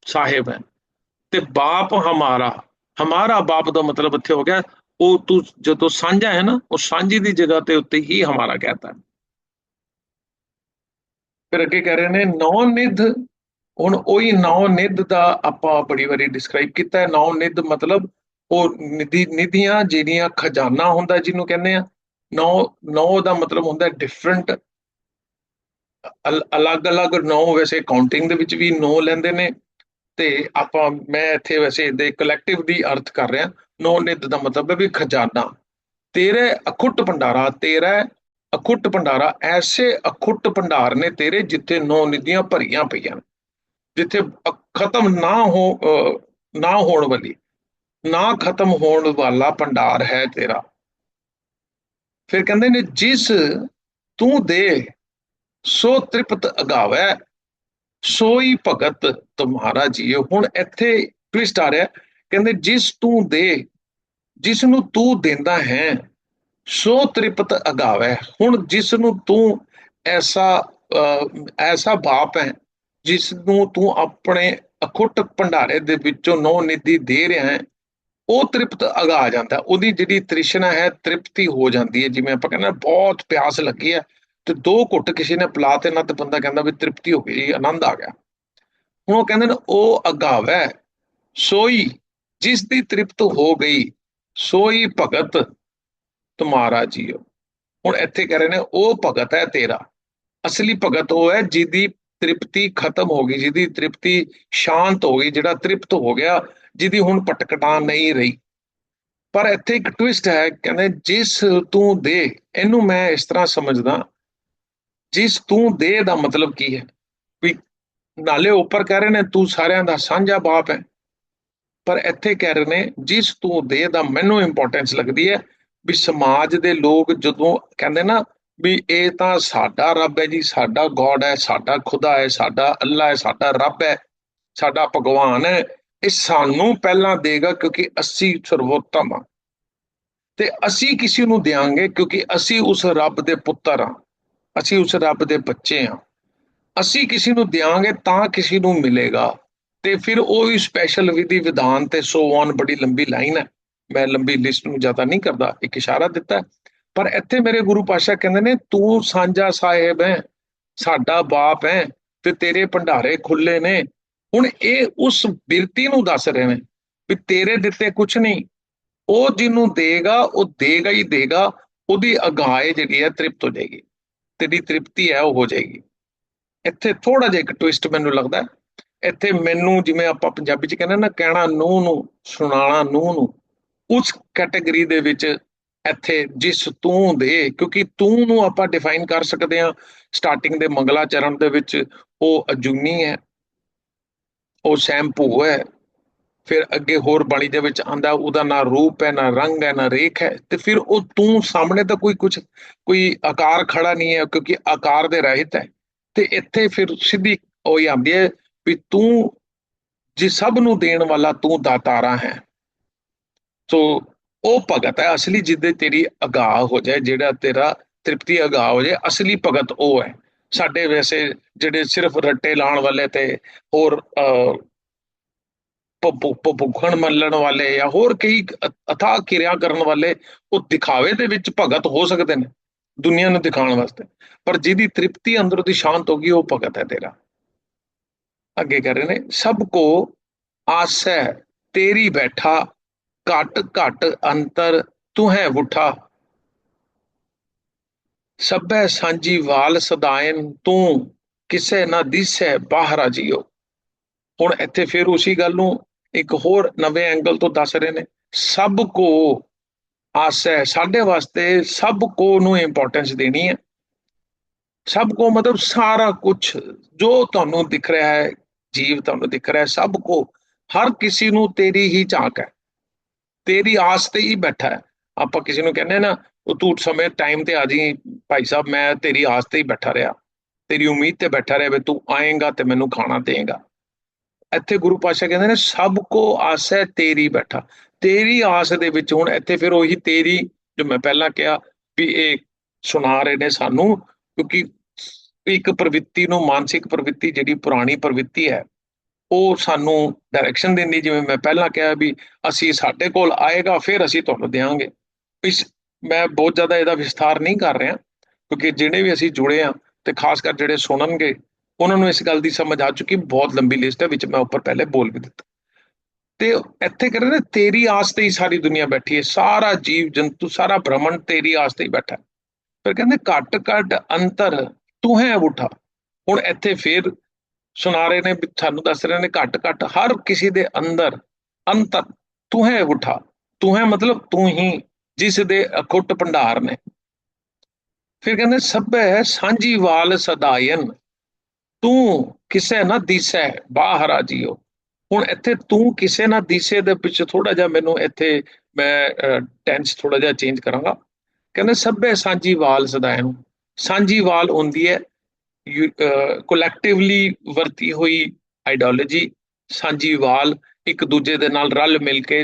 ਸਾਹਿਬ ਹੈ ਤੇ ਬਾਪ ਹਮਾਰਾ। ਹਮਾਰਾ ਬਾਪ ਦਾ ਮਤਲਬ ਇੱਥੇ ਹੋ ਗਿਆ ਉਹ ਤੂੰ ਜਦੋਂ ਸਾਂਝਾ ਹੈ ਨਾ ਉਹ ਸਾਂਝੀ ਦੀ ਜਗ੍ਹਾ ਤੇ ਉੱਤੇ ਹੀ ਹਮਾਰਾ ਕਹਤਾ। ਹੈ ਫਿਰ ਅੱਗੇ ਕਹਿ ਰਹੇ ਨੇ ਨੌ ਨਿਧ। ਹੁਣ ਉਹੀ ਨੌ ਨਿਧ ਦਾ ਆਪਾਂ ਬੜੀ ਵਾਰੀ ਡਿਸਕ੍ਰਾਈਬ ਕੀਤਾ ਹੈ। ਨੌ ਨਿਧ ਮਤਲਬ ਉਹ ਨਿਧੀ ਨਿਧੀਆਂ ਜਿਹੜੀਆਂ ਖਜ਼ਾਨਾ ਹੁੰਦਾ ਜਿਹਨੂੰ ਕਹਿੰਦੇ ਆ ਨੌ ਨੌ ਦਾ ਮਤਲਬ ਹੁੰਦਾ ਡਿਫਰੈਂਟ ਅਲੱਗ-ਅਲੱਗ ਨੌ ਵੈਸੇ ਕਾਊਂਟਿੰਗ ਦੇ ਵਿੱਚ ਵੀ ਨੌ ਲੈਂਦੇ ਨੇ ਤੇ ਆਪਾਂ ਮੈਂ ਇੱਥੇ ਵੈਸੇ ਦੇ ਕਲੈਕਟਿਵ ਦੀ ਅਰਥ ਕਰ ਰਿਹਾ ਨੌ ਨਿਧ ਦਾ ਮਤਲਬ ਹੈ ਵੀ ਖਜ਼ਾਨਾ। ਤੇਰੇ ਅਖੁੱਟ ਭੰਡਾਰਾ ਤੇਰਾ ਅਖੁੱਟ ਭੰਡਾਰਾ ਐਸੇ ਅਖੁੱਟ ਭੰਡਾਰ ਨੇ ਤੇਰੇ ਜਿੱਥੇ ਨੌ ਨਿਧੀਆਂ ਭਰੀਆਂ ਪਈਆਂ ਜਿੱਥੇ ਅ- ਖਤਮ ਨਾ ਹੋ ਅ, ਨਾ ਹੋਣ ਵਾਲੀ ਨਾ ਖਤਮ ਹੋਣ ਵਾਲਾ ਭੰਡਾਰ ਹੈ ਤੇਰਾ। ਫਿਰ ਕਹਿੰਦੇ ਨੇ ਜਿਸ ਤੂੰ ਦੇ ਸੋ ਤ੍ਰਿਪਤ ਅਗਾਵੈ ਸੋਈ ਭਗਤ ਤੁਮਹਾਰਾ ਜੀਓ। ਹੁਣ ਇੱਥੇ ਟਵਿਸਟ ਆ ਰਿਹਾ ਕਹਿੰਦੇ ਜਿਸ ਤੂੰ ਦੇ ਜਿਸ ਨੂੰ ਤੂੰ ਦਿੰਦਾ ਹੈ ਸੋ ਤ੍ਰਿਪਤ ਅਗਾਵੈ। ਹੁਣ ਜਿਸ ਨੂੰ ਤੂੰ ਐਸਾ ਅਹ, ਐਸਾ ਬਾਪ ਹੈ ਜਿਸ ਨੂੰ ਤੂੰ ਆਪਣੇ ਅਖੁੱਟ ਭੰਡਾਰੇ ਦੇ ਵਿੱਚੋਂ ਨੋ ਨਿਧੀ ਦੇ ਰਿਹਾ ਹੈ ਉਹ ਤ੍ਰਿਪਤ ਅਗਾ ਆ ਜਾਂਦਾ। ਉਹਦੀ ਜਿਹੜੀ ਤ੍ਰਿਸ਼ਨਾ ਹੈ, ਤ੍ਰਿਪਤੀ ਹੋ ਜਾਂਦੀ ਹੈ। ਜਿਵੇਂ ਆਪਾਂ ਕਹਿੰਦੇ ਬਹੁਤ ਪਿਆਸ ਲੱਗੀ ਹੈ ਤੇ ਦੋ ਘੁੱਟ ਕਿਸੇ ਨੇ ਪਿਲਾ ਤੇ ਨਾ ਤੇ ਬੰਦਾ ਕਹਿੰਦਾ ਵੀ ਤ੍ਰਿਪਤੀ ਹੋ ਗਈ, ਆਨੰਦ ਆ ਗਿਆ। ਹੁਣ ਉਹ ਕਹਿੰਦੇ ਨੇ, ਉਹ ਅਗਾਵੈ, ਸੋਈ ਜਿਸ ਦੀ ਤ੍ਰਿਪਤ ਹੋ ਗਈ, ਸੋਈ ਭਗਤ ਤੁਮਾਰਾ ਜੀਓ। ਹੁਣ ਇੱਥੇ ਕਹਿ ਰਹੇ ਨੇ, ਉਹ ਭਗਤ ਹੈ ਤੇਰਾ। ਅਸਲੀ ਭਗਤ ਉਹ ਹੈ ਜਿਹਦੀ ਤ੍ਰਿਪਤੀ ਖਤਮ ਹੋ ਗਈ, ਜਿਹਦੀ ਤ੍ਰਿਪਤੀ ਸ਼ਾਂਤ ਹੋ ਗਈ, ਜਿਹੜਾ ਤ੍ਰਿਪਤ ਹੋ ਗਿਆ ਜਿਹਦੀ ਹੁਣ ਪਟਕਟਾ ਨਹੀਂ ਰਹੀ। ਪਰ ਇੱਥੇ ਇੱਕ ਟਵਿਸਟ ਹੈ, ਕਹਿੰਦੇ ਜਿਸ ਤੂੰ ਦੇ, ਇਹਨੂੰ ਮੈਂ ਇਸ ਤਰ੍ਹਾਂ ਸਮਝਦਾ, ਜਿਸ ਤੂੰ ਦੇ ਦਾ ਮਤਲਬ ਕੀ ਹੈ? ਵੀ ਨਾਲੇ ਉੱਪਰ ਕਹਿ ਰਹੇ ਨੇ, ਤੂੰ ਸਾਰਿਆਂ ਦਾ ਸਾਂਝਾ ਬਾਪ ਹੈ। ਪਰ ਇੱਥੇ ਕਹਿ ਰਹੇ ਨੇ, ਜਿਸ ਤੂੰ ਦੇ ਦਾ ਮੈਨੂੰ ਇੰਪੋਰਟੈਂਸ ਲੱਗਦੀ ਹੈ ਵੀ ਸਮਾਜ ਦੇ ਲੋਕ ਜਦੋਂ ਕਹਿੰਦੇ ਨਾ ਵੀ ਇਹ ਤਾਂ ਸਾਡਾ ਰੱਬ ਹੈ ਜੀ, ਸਾਡਾ ਗੋਡ ਹੈ, ਸਾਡਾ ਖੁਦਾ ਹੈ, ਸਾਡਾ ਅੱਲਾ ਹੈ, ਸਾਡਾ ਰੱਬ ਹੈ, ਸਾਡਾ ਭਗਵਾਨ ਹੈ ਇਹ ਸਾਨੂੰ ਪਹਿਲਾਂ ਦੇਗਾ ਕਿਉਂਕਿ ਅਸੀਂ ਸਰਵੋਤਮ ਹਾਂ ਤੇ ਅਸੀਂ ਕਿਸੇ ਨੂੰ ਦੇਾਂਗੇ ਕਿਉਂਕਿ ਅਸੀਂ ਉਸ ਰੱਬ ਦੇ ਪੁੱਤਰ ਹਾਂ ਅਸੀਂ ਉਸ ਰੱਬ ਦੇ ਬੱਚੇ ਹਾਂ ਅਸੀਂ ਕਿਸੇ ਨੂੰ ਦੇਾਂਗੇ ਤਾਂ ਕਿਸੇ ਨੂੰ ਮਿਲੇਗਾ। ਤੇ ਫਿਰ ਉਹ ਵੀ ਸਪੈਸ਼ਲ ਵਿਧੀ ਵਿਧਾਨ ਤੇ ਸੋ ਔਨ ਬੜੀ ਲੰਬੀ ਲਾਈਨ ਹੈ। ਮੈਂ ਲੰਬੀ ਲਿਸਟ ਨੂੰ ਜ਼ਿਆਦਾ ਨਹੀਂ ਕਰਦਾ, ਇੱਕ ਇਸ਼ਾਰਾ ਦਿੱਤਾ। ਪਰ ਇੱਥੇ ਮੇਰੇ ਗੁਰੂ ਪਾਸ਼ਾ ਕਹਿੰਦੇ ਨੇ, ਤੂੰ ਸਾਂਝਾ ਸਾਹਿਬ ਹੈ, ਸਾਡਾ ਬਾਪ ਹੈ ਤੇ ਤੇਰੇ ਭੰਡਾਰੇ ਖੁੱਲੇ ਨੇ। ਹੁਣ ਇਹ ਉਸ ਬਿਰਤੀ ਨੂੰ ਦੱਸ ਰਹੇ ਨੇ ਵੀ ਤੇਰੇ ਦਿੱਤੇ ਕੁਝ ਨਹੀਂ। ਉਹ ਜਿਹਨੂੰ ਦੇਗਾ, ਉਹ ਦੇਗਾ ਹੀ ਦੇਗਾ, ਉਹਦੀ ਅਗਾਏ ਜਿਹੜੀ ਹੈ ਤ੍ਰਿਪਤ ਹੋ ਜਾਏਗੀ। ਤੇਰੀ ਤ੍ਰਿਪਤੀ ਹੈ, ਉਹ ਹੋ ਜਾਏਗੀ। ਇੱਥੇ ਥੋੜਾ ਜਿਹਾ ਇੱਕ ਟਵਿਸਟ ਮੈਨੂੰ ਲੱਗਦਾ ਇੱਥੇ ਮੈਨੂੰ ਜਿਵੇਂ ਆਪਾਂ ਪੰਜਾਬੀ ਚ ਕਹਿੰਦੇ ਨਾ, ਕਹਿਣਾ ਨੂੰ ਨੂੰ ਸੁਣਾਣਾ ਨੂੰ ਨੂੰ, ਉਸ ਕੈਟਾਗਰੀ ਦੇ ਵਿੱਚ ਇੱਥੇ ਜਿਸ ਤੂੰ ਦੇ, ਕਿਉਂਕਿ ਤੂੰ ਨੂੰ ਆਪਾਂ ਡਿਫਾਈਨ ਕਰ ਸਕਦੇ ਹਾਂ। ਸਟਾਰਟਿੰਗ ਦੇ ਮੰਗਲਾ ਚਰਨ ਦੇ ਵਿੱਚ ਉਹ ਅਜੂਨੀ ਹੈ। ਉਹ ਸ਼ੈਂਪੂ ਹੈ, ਫਿਰ ਅੱਗੇ ਹੋਰ ਬਾਣੀ ਦੇ ਵਿੱਚ ਆਂਦਾ ਉਹਦਾ ਨਾ ਰੂਪ ਹੈ, ਨਾ ਰੰਗ ਹੈ, ਨਾ ਰੇਖ ਹੈ, ਤੇ ਫਿਰ ਉਹ ਤੂੰ ਸਾਹਮਣੇ ਤਾਂ ਕੋਈ ਕੁਝ ਕੋਈ ਆਕਾਰ ਖੜਾ ਨਹੀਂ ਹੈ, ਕਿਉਂਕਿ ਆਕਾਰ ਦੇ ਰਹਿਤ ਹੈ। ਤੇ ਇੱਥੇ ਫਿਰ ਸਿੱਧੀ ਉਹ ਹੀ ਆਉਂਦੀ ਹੈ ਵੀ ਤੂੰ ਜੀ ਸਭ ਨੂੰ ਦੇਣ ਵਾਲਾ ਤੂੰ ਦਾਤਾਰਾ ਹੈ। ਸੋ ਉਹ ਭਗਤ ਹੈ, ਅਸਲੀ ਜਿੱਦੇ ਤੇਰੀ ਅਗਾਹ ਹੋ ਜਾਏ, ਜਿਹੜਾ ਤੇਰਾ ਤ੍ਰਿਪਤੀ ਅਗਾਹ ਹੋ ਜਾਏ, ਅਸਲੀ ਭਗਤ ਉਹ ਹੈ। ਸਾਡੇ ਵੈਸੇ ਜਿਹੜੇ ਸਿਰਫ ਰੱਟੇ ਲਾਉਣ ਵਾਲੇ ਤੇ ਹੋਰ ਭੁੱਖਣ ਮੰਨਣ ਵਾਲੇ ਜਾਂ ਹੋਰ ਕਈ ਅਥਾ ਕਿਰਿਆ ਕਰਨ ਵਾਲੇ, ਉਹ ਦਿਖਾਵੇ ਦੇ ਵਿੱਚ ਭਗਤ ਹੋ ਸਕਦੇ ਨੇ, ਦੁਨੀਆ ਨੂੰ ਦਿਖਾਉਣ ਵਾਸਤੇ। ਪਰ ਜਿਹਦੀ ਤ੍ਰਿਪਤੀ ਅੰਦਰੋਂ ਦੀ ਸ਼ਾਂਤ ਹੋ ਗਈ, ਉਹ ਭਗਤ ਹੈ ਤੇਰਾ। ਅੱਗੇ ਕਰ ਰਹੇ ਨੇ, ਸਭ ਕੋ ਆਸੈ ਤੇਰੀ ਬੈਠਾ, ਘਟ ਘਟ ਅੰਤਰ ਤੂੰ ਹੈ ਉਠਾ। ਸਭੈ ਸਾਂਝੀ ਵਾਲ ਸਦਾਇਨ ਤੂੰ, ਕਿਸੇ ਨਾ ਦਿਸੈ ਬਾਹਰਾ ਜੀਓ। ਹੁਣ ਇੱਥੇ ਫਿਰ ਉਸੇ ਗੱਲ ਨੂੰ ਇੱਕ ਹੋਰ ਨਵੇਂ ਐਂਗਲ ਤੋਂ ਦੱਸ ਰਹੇ ਨੇ। ਸਭ ਕੋ ਆਸੈ, ਸਾਡੇ ਵਾਸਤੇ ਸਭ ਕੋ ਨੂੰ ਇੰਪੋਰਟੈਂਸ ਦੇਣੀ ਹੈ। ਸਭ ਕੋ ਮਤਲਬ ਸਾਰਾ ਕੁਝ ਜੋ ਤੁਹਾਨੂੰ ਦਿਖ ਰਿਹਾ ਹੈ, ਜੀਵ ਤੁਹਾਨੂੰ ਦਿਖ ਰਿਹਾ ਹੈ, ਸਭ ਕੋ। ਹਰ ਕਿਸੇ ਨੂੰ ਤੇਰੀ ਹੀ ਝਾਕ ਹੈ। ਤੇਰੀ ਆਸ ਤੇ ਹੀ ਬੈਠਾ ਹੈ। ਆਪਾਂ ਕਿਸੇ ਨੂੰ ਕਹਿੰਦੇ ਨਾ ਉਹ ਤੂੰ ਸਮੇਂ ਟਾਈਮ ਤੇ ਆ ਜੀ ਭਾਈ ਸਾਹਿਬ, ਮੈਂ ਤੇਰੀ ਆਸ ਤੇ ਹੀ ਬੈਠਾ ਰਿਹਾ। ਤੇਰੀ ਉਮੀਦ ਤੇ ਬੈਠਾ ਰਿਹਾ ਵੀ ਤੂੰ ਆਏਗਾ ਤੇ ਮੈਨੂੰ ਖਾਣਾ ਦੇਗਾ ਇੱਥੇ ਗੁਰੂ ਪਾਸ਼ਾ ਕਹਿੰਦੇ ਨੇ, ਸਭ ਕੋ ਆਸ ਹੈ ਤੇਰੀ ਬੈਠਾ। ਤੇਰੀ ਆਸ ਦੇ ਵਿੱਚ ਹੁਣ ਇੱਥੇ ਫਿਰ ਉਹੀ ਤੇਰੀ, ਜੋ ਮੈਂ ਪਹਿਲਾਂ ਕਿਹਾ ਵੀ ਇਹ ਸੁਣਾ ਰਹੇ ਨੇ ਸਾਨੂੰ, ਕਿਉਂਕਿ ਇੱਕ ਪ੍ਰਵਿੱਤੀ ਨੂੰ ਮਾਨਸਿਕ ਪ੍ਰਵਿੱਤੀ ਜਿਹੜੀ ਪੁਰਾਣੀ ਪ੍ਰਵਿੱਤੀ ਹੈ, ਉਹ ਸਾਨੂੰ ਡਾਇਰੈਕਸ਼ਨ ਦਿੰਦੀ। ਜਿਵੇਂ ਮੈਂ ਪਹਿਲਾਂ ਕਿਹਾ ਵੀ ਅਸੀਂ ਸਾਡੇ ਕੋਲ ਆਏਗਾ, ਫਿਰ ਅਸੀਂ ਤੁਹਾਨੂੰ ਦੇਵਾਂਗੇ ਇਸ ਮੈਂ ਬਹੁਤ ਜ਼ਿਆਦਾ ਇਹਦਾ ਵਿਸਥਾਰ ਨਹੀਂ ਕਰ ਰਿਹਾ, ਕਿਉਂਕਿ ਜਿਹੜੇ ਵੀ ਅਸੀਂ ਜੁੜੇ ਆ ਤੇ ਖਾਸ ਕਰ ਜਿਹੜੇ ਸੁਣਨਗੇ, ਉਹਨਾਂ ਨੂੰ ਇਸ ਗੱਲ ਦੀ ਸਮਝ ਆ ਚੁੱਕੀ, ਬਹੁਤ ਲੰਬੀ ਲਿਸਟ ਹੈ, ਵਿੱਚ ਮੈਂ ਉੱਪਰ ਪਹਿਲੇ ਬੋਲ ਵੀ ਦਿੱਤਾ। ਤੇ ਇੱਥੇ ਕਰ ਰਹੇ ਤੇਰੀ ਆਸ ਤੇ ਹੀ ਸਾਰੀ ਦੁਨੀਆ ਬੈਠੀ ਹੈ, ਸਾਰਾ ਜੀਵ ਜੰਤੂ, ਸਾਰਾ ਬ੍ਰਹਮਣ ਤੇਰੀ ਆਸ ਤੇ ਹੀ ਬੈਠਾ ਫਿਰ ਕਹਿੰਦੇ ਘੱਟ ਘੱਟ ਅੰਤਰ ਤੂੰ ਹੈ ਉਠਾ। ਹੁਣ ਇੱਥੇ ਫੇਰ ਸੁਣਾ ਰਹੇ ਨੇ ਸਾਨੂੰ ਦੱਸ ਰਹੇ ਨੇ ਘੱਟ ਘੱਟ ਹਰ ਕਿਸੇ ਦੇ ਅੰਦਰ ਅੰਤਰ ਤੂੰ ਹੈ ਉਠਾ। ਤੂੰ ਹੈ ਮਤਲਬ ਤੂੰ ਹੀ ਜਿਸ ਦੇ ਅਖੁੱਟ ਭੰਡਾਰ ਨੇ। ਫਿਰ ਕਹਿੰਦੇ, ਸਭੈ ਸਾਂਝੀ ਵਾਲ ਸਦਾਇਨ, ਤੂੰ ਕਿਸੇ ਨਾ ਦਿਸੈ, ਬਾਹਰ ਜੀਓ। ਹੁਣ ਇੱਥੇ ਤੂੰ ਕਿਸੇ ਨਾ ਦਿਸੇ ਦੇ ਪਿੱਛੇ ਥੋੜਾ ਜਿਹਾ ਮੈਨੂੰ ਇੱਥੇ ਮੈਂ ਟੈਂਸ ਥੋੜਾ ਜਿਹਾ ਚੇਂਜ ਕਰਾਂਗਾ। ਕਹਿੰਦੇ, ਸਭੈ ਸਾਂਝੀ ਵਾਲ ਸਦਾਇਨ, ਸਾਂਝੀ ਵਾਲ ਹੁੰਦੀ ਹੈ ਕੋਲੈਕਟਿਵਲੀ ਵਰਤੀ ਹੋਈ ਆਈਡੀਓਲੋਜੀ ਸਾਂਝੀ ਵਾਲ ਇੱਕ ਦੂਜੇ ਦੇ ਨਾਲ ਰਲ ਮਿਲ ਕੇ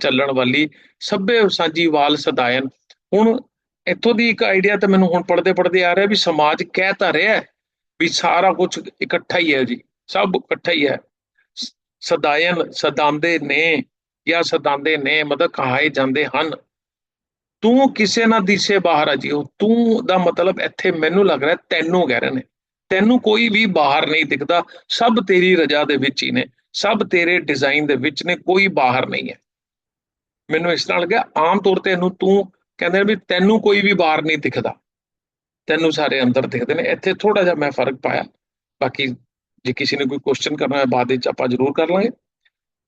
ਚੱਲਣ ਵਾਲੀ ਸਭੇ ਸਾਂਝੀ ਵਾਲ ਸਦਾਇਨ। ਹੁਣ ਇੱਥੋਂ ਦੀ ਇੱਕ ਆਈਡੀਆ ਤਾਂ ਮੈਨੂੰ ਹੁਣ ਪੜਦੇ ਪੜਦੇ ਆ ਰਿਹਾ ਵੀ ਸਮਾਜ ਕਹਿ ਤਾਂ ਰਿਹਾ ਵੀ ਸਾਰਾ ਕੁਝ ਇਕੱਠਾ ਹੀ ਹੈ ਜੀ, ਸਭ ਇਕੱਠਾ ਹੀ ਹੈ। ਸਦਾਇਨ ਸਦਾਂਦੇ ਨੇ ਜਾਂ ਸਦਾਂਦੇ ਨੇ, ਮਤਲਬ ਕਹਾਏ ਜਾਂਦੇ ਹਨ। ਤੂੰ ਕਿਸੇ ਨਾ ਦਿਸੇ ਬਾਹਰ ਆ ਉਹ ਤੂੰ ਦਾ ਮਤਲਬ ਇੱਥੇ ਮੈਨੂੰ ਲੱਗ ਰਿਹਾ, ਤੈਨੂੰ ਕਹਿ ਰਹੇ ਨੇ। ਤੈਨੂੰ ਕੋਈ ਵੀ ਬਾਹਰ ਨਹੀਂ ਦਿਖਦਾ, ਸਭ ਤੇਰੀ ਰਜਾ ਦੇ ਵਿੱਚ ਹੀ ਨੇ। ਸਭ ਤੇਰੇ ਡਿਜ਼ਾਈਨ ਦੇ ਵਿੱਚ ਨੇ, ਕੋਈ ਬਾਹਰ ਨਹੀਂ ਹੈ। ਮੈਨੂੰ ਇਸ ਤਰ੍ਹਾਂ ਲੱਗਿਆ, ਆਮ ਤੌਰ ਤੇ ਇਹਨੂੰ ਤੂੰ ਕਹਿੰਦੇ ਵੀ ਤੈਨੂੰ ਕੋਈ ਵੀ ਬਾਹਰ ਨਹੀਂ ਦਿਖਦਾ। ਤੈਨੂੰ ਸਾਰੇ ਅੰਦਰ ਦਿਖਦੇ ਨੇ। ਇੱਥੇ ਥੋੜਾ ਜਿਹਾ ਮੈਂ ਫ਼ਰਕ ਪਾਇਆ। ਬਾਕੀ ਜੇ ਕਿਸੇ ਨੇ ਕੋਈ ਕੁਐਸਚਨ ਕਰਨਾ ਹੈ ਬਾਅਦ ਵਿੱਚ ਆਪਾਂ ਜ਼ਰੂਰ ਕਰ ਲਾਂਗੇ।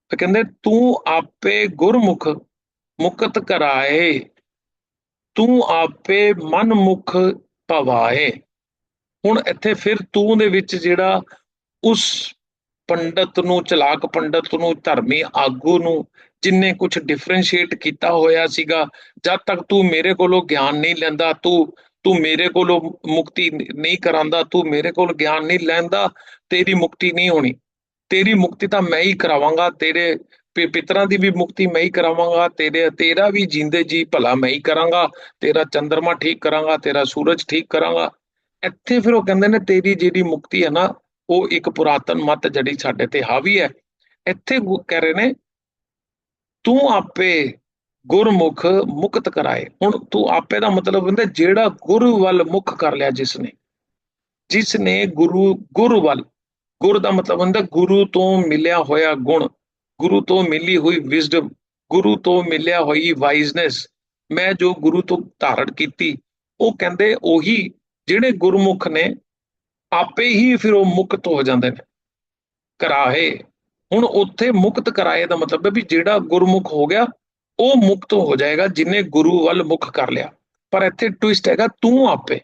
ਤੇ ਕਹਿੰਦੇ, ਤੂੰ ਆਪੇ ਗੁਰਮੁਖ ਮੁਕਤ ਕਰਾਏ। ਤੂੰ ਆਪੇ ਮਨ ਮੁਖ ਭਵਾਏ। ਹੁਣ ਇੱਥੇ ਫਿਰ ਤੂੰ ਦੇ ਵਿੱਚ ਜਿਹੜਾ ਉਸ ਪੰਡਤ ਨੂੰ, ਚਲਾਕ ਪੰਡਤ ਨੂੰ, ਧਰਮੀ ਆਗੂ ਨੂੰ ਜਿਨੇ ਕੁਝ ਡਿਫਰੈਂਸ਼ੀਏਟ ਕੀਤਾ ਹੋਇਆ ਸੀਗਾ, ਜਦ ਤੱਕ ਤੂੰ ਮੇਰੇ ਕੋਲੋਂ ਗਿਆਨ ਨਹੀਂ ਲੈਂਦਾ, ਤੂੰ ਤੂੰ ਮੇਰੇ ਕੋਲੋਂ ਮੁਕਤੀ ਨਹੀਂ ਕਰਾਂਦਾ ਤੂੰ ਮੇਰੇ ਕੋਲ ਗਿਆਨ ਨਹੀਂ ਲੈਂਦਾ, ਤੇਰੀ ਮੁਕਤੀ ਨਹੀਂ ਹੋਣੀ। ਤੇਰੀ ਮੁਕਤੀ ਤਾਂ ਮੈਂ ਹੀ ਕਰਾਵਾਂਗਾ, ਤੇਰੇ ਪਿ- ਪਿਤਰਾਂ ਦੀ ਵੀ ਮੁਕਤੀ ਮੈਂ ਹੀ ਕਰਾਵਾਂਗਾ, ਤੇਰੇ, ਤੇਰਾ ਵੀ ਜਿੰਦੇ ਜੀ ਭਲਾ ਮੈਂ ਹੀ ਕਰਾਂਗਾ, ਤੇਰਾ ਚੰਦਰਮਾ ਠੀਕ ਕਰਾਂਗਾ, ਤੇਰਾ ਸੂਰਜ ਠੀਕ ਕਰਾਂਗਾ। ਇੱਥੇ ਫਿਰ ਉਹ ਕਹਿੰਦੇ ਨੇ ਤੇਰੀ ਜਿਹੜੀ ਮੁਕਤੀ ਹੈ ਨਾ ਉਹ ਇੱਕ ਪੁਰਾਤਨ ਮਤ ਜਿਹੜੀ ਸਾਡੇ ਤੇ ਹਾਵੀ ਹੈ, ਇੱਥੇ ਕਹਿ ਰਹੇ ਨੇ, ਤੂੰ ਆਪੇ ਗੁਰਮੁਖ ਮੁਕਤ ਕਰਾਏ। ਹੁਣ ਤੂੰ ਆਪੇ ਦਾ ਮਤਲਬ ਹੁੰਦਾ ਜਿਹੜਾ ਗੁਰੂ ਵੱਲ ਮੁਖ ਕਰ ਲਿਆ ਜਿਸ ਨੇ ਜਿਸ ਨੇ ਗੁਰੂ ਗੁਰੂ ਵੱਲ ਗੁਰ ਦਾ ਮਤਲਬ ਹੁੰਦਾ ਗੁਰੂ ਤੋਂ ਮਿਲਿਆ ਹੋਇਆ ਗੁਣ। ਗੁਰੂ ਤੋਂ ਮਿਲੀ ਹੋਈ ਵਿਜ਼ਡਮ ਗੁਰੂ ਤੋਂ ਮਿਲਿਆ ਹੋਈ ਵਾਈਜ਼ਨੈਸ ਮੈਂ ਜੋ ਗੁਰੂ ਤੋਂ ਧਾਰਨ ਕੀਤੀ, ਉਹ ਕਹਿੰਦੇ ਉਹੀ ਜਿਹੜੇ ਗੁਰਮੁਖ ਨੇ ਆਪੇ ਹੀ ਫਿਰ ਉਹ ਮੁਕਤ ਹੋ ਜਾਂਦੇ ਨੇ ਕਰਾਏ ਹੁਣ ਉੱਥੇ ਮੁਕਤ ਕਰਾਏ ਦਾ ਮਤਲਬ ਹੈ ਵੀ ਜਿਹੜਾ ਗੁਰਮੁਖ ਹੋ ਗਿਆ, ਉਹ ਮੁਕਤ ਹੋ ਜਾਏਗਾ ਜਿਨੇ ਗੁਰੂ ਵੱਲ ਮੁਖ ਕਰ ਲਿਆ। ਪਰ ਇੱਥੇ ਟਵਿਸਟ ਹੈਗਾ, ਤੂੰ ਆਪੇ।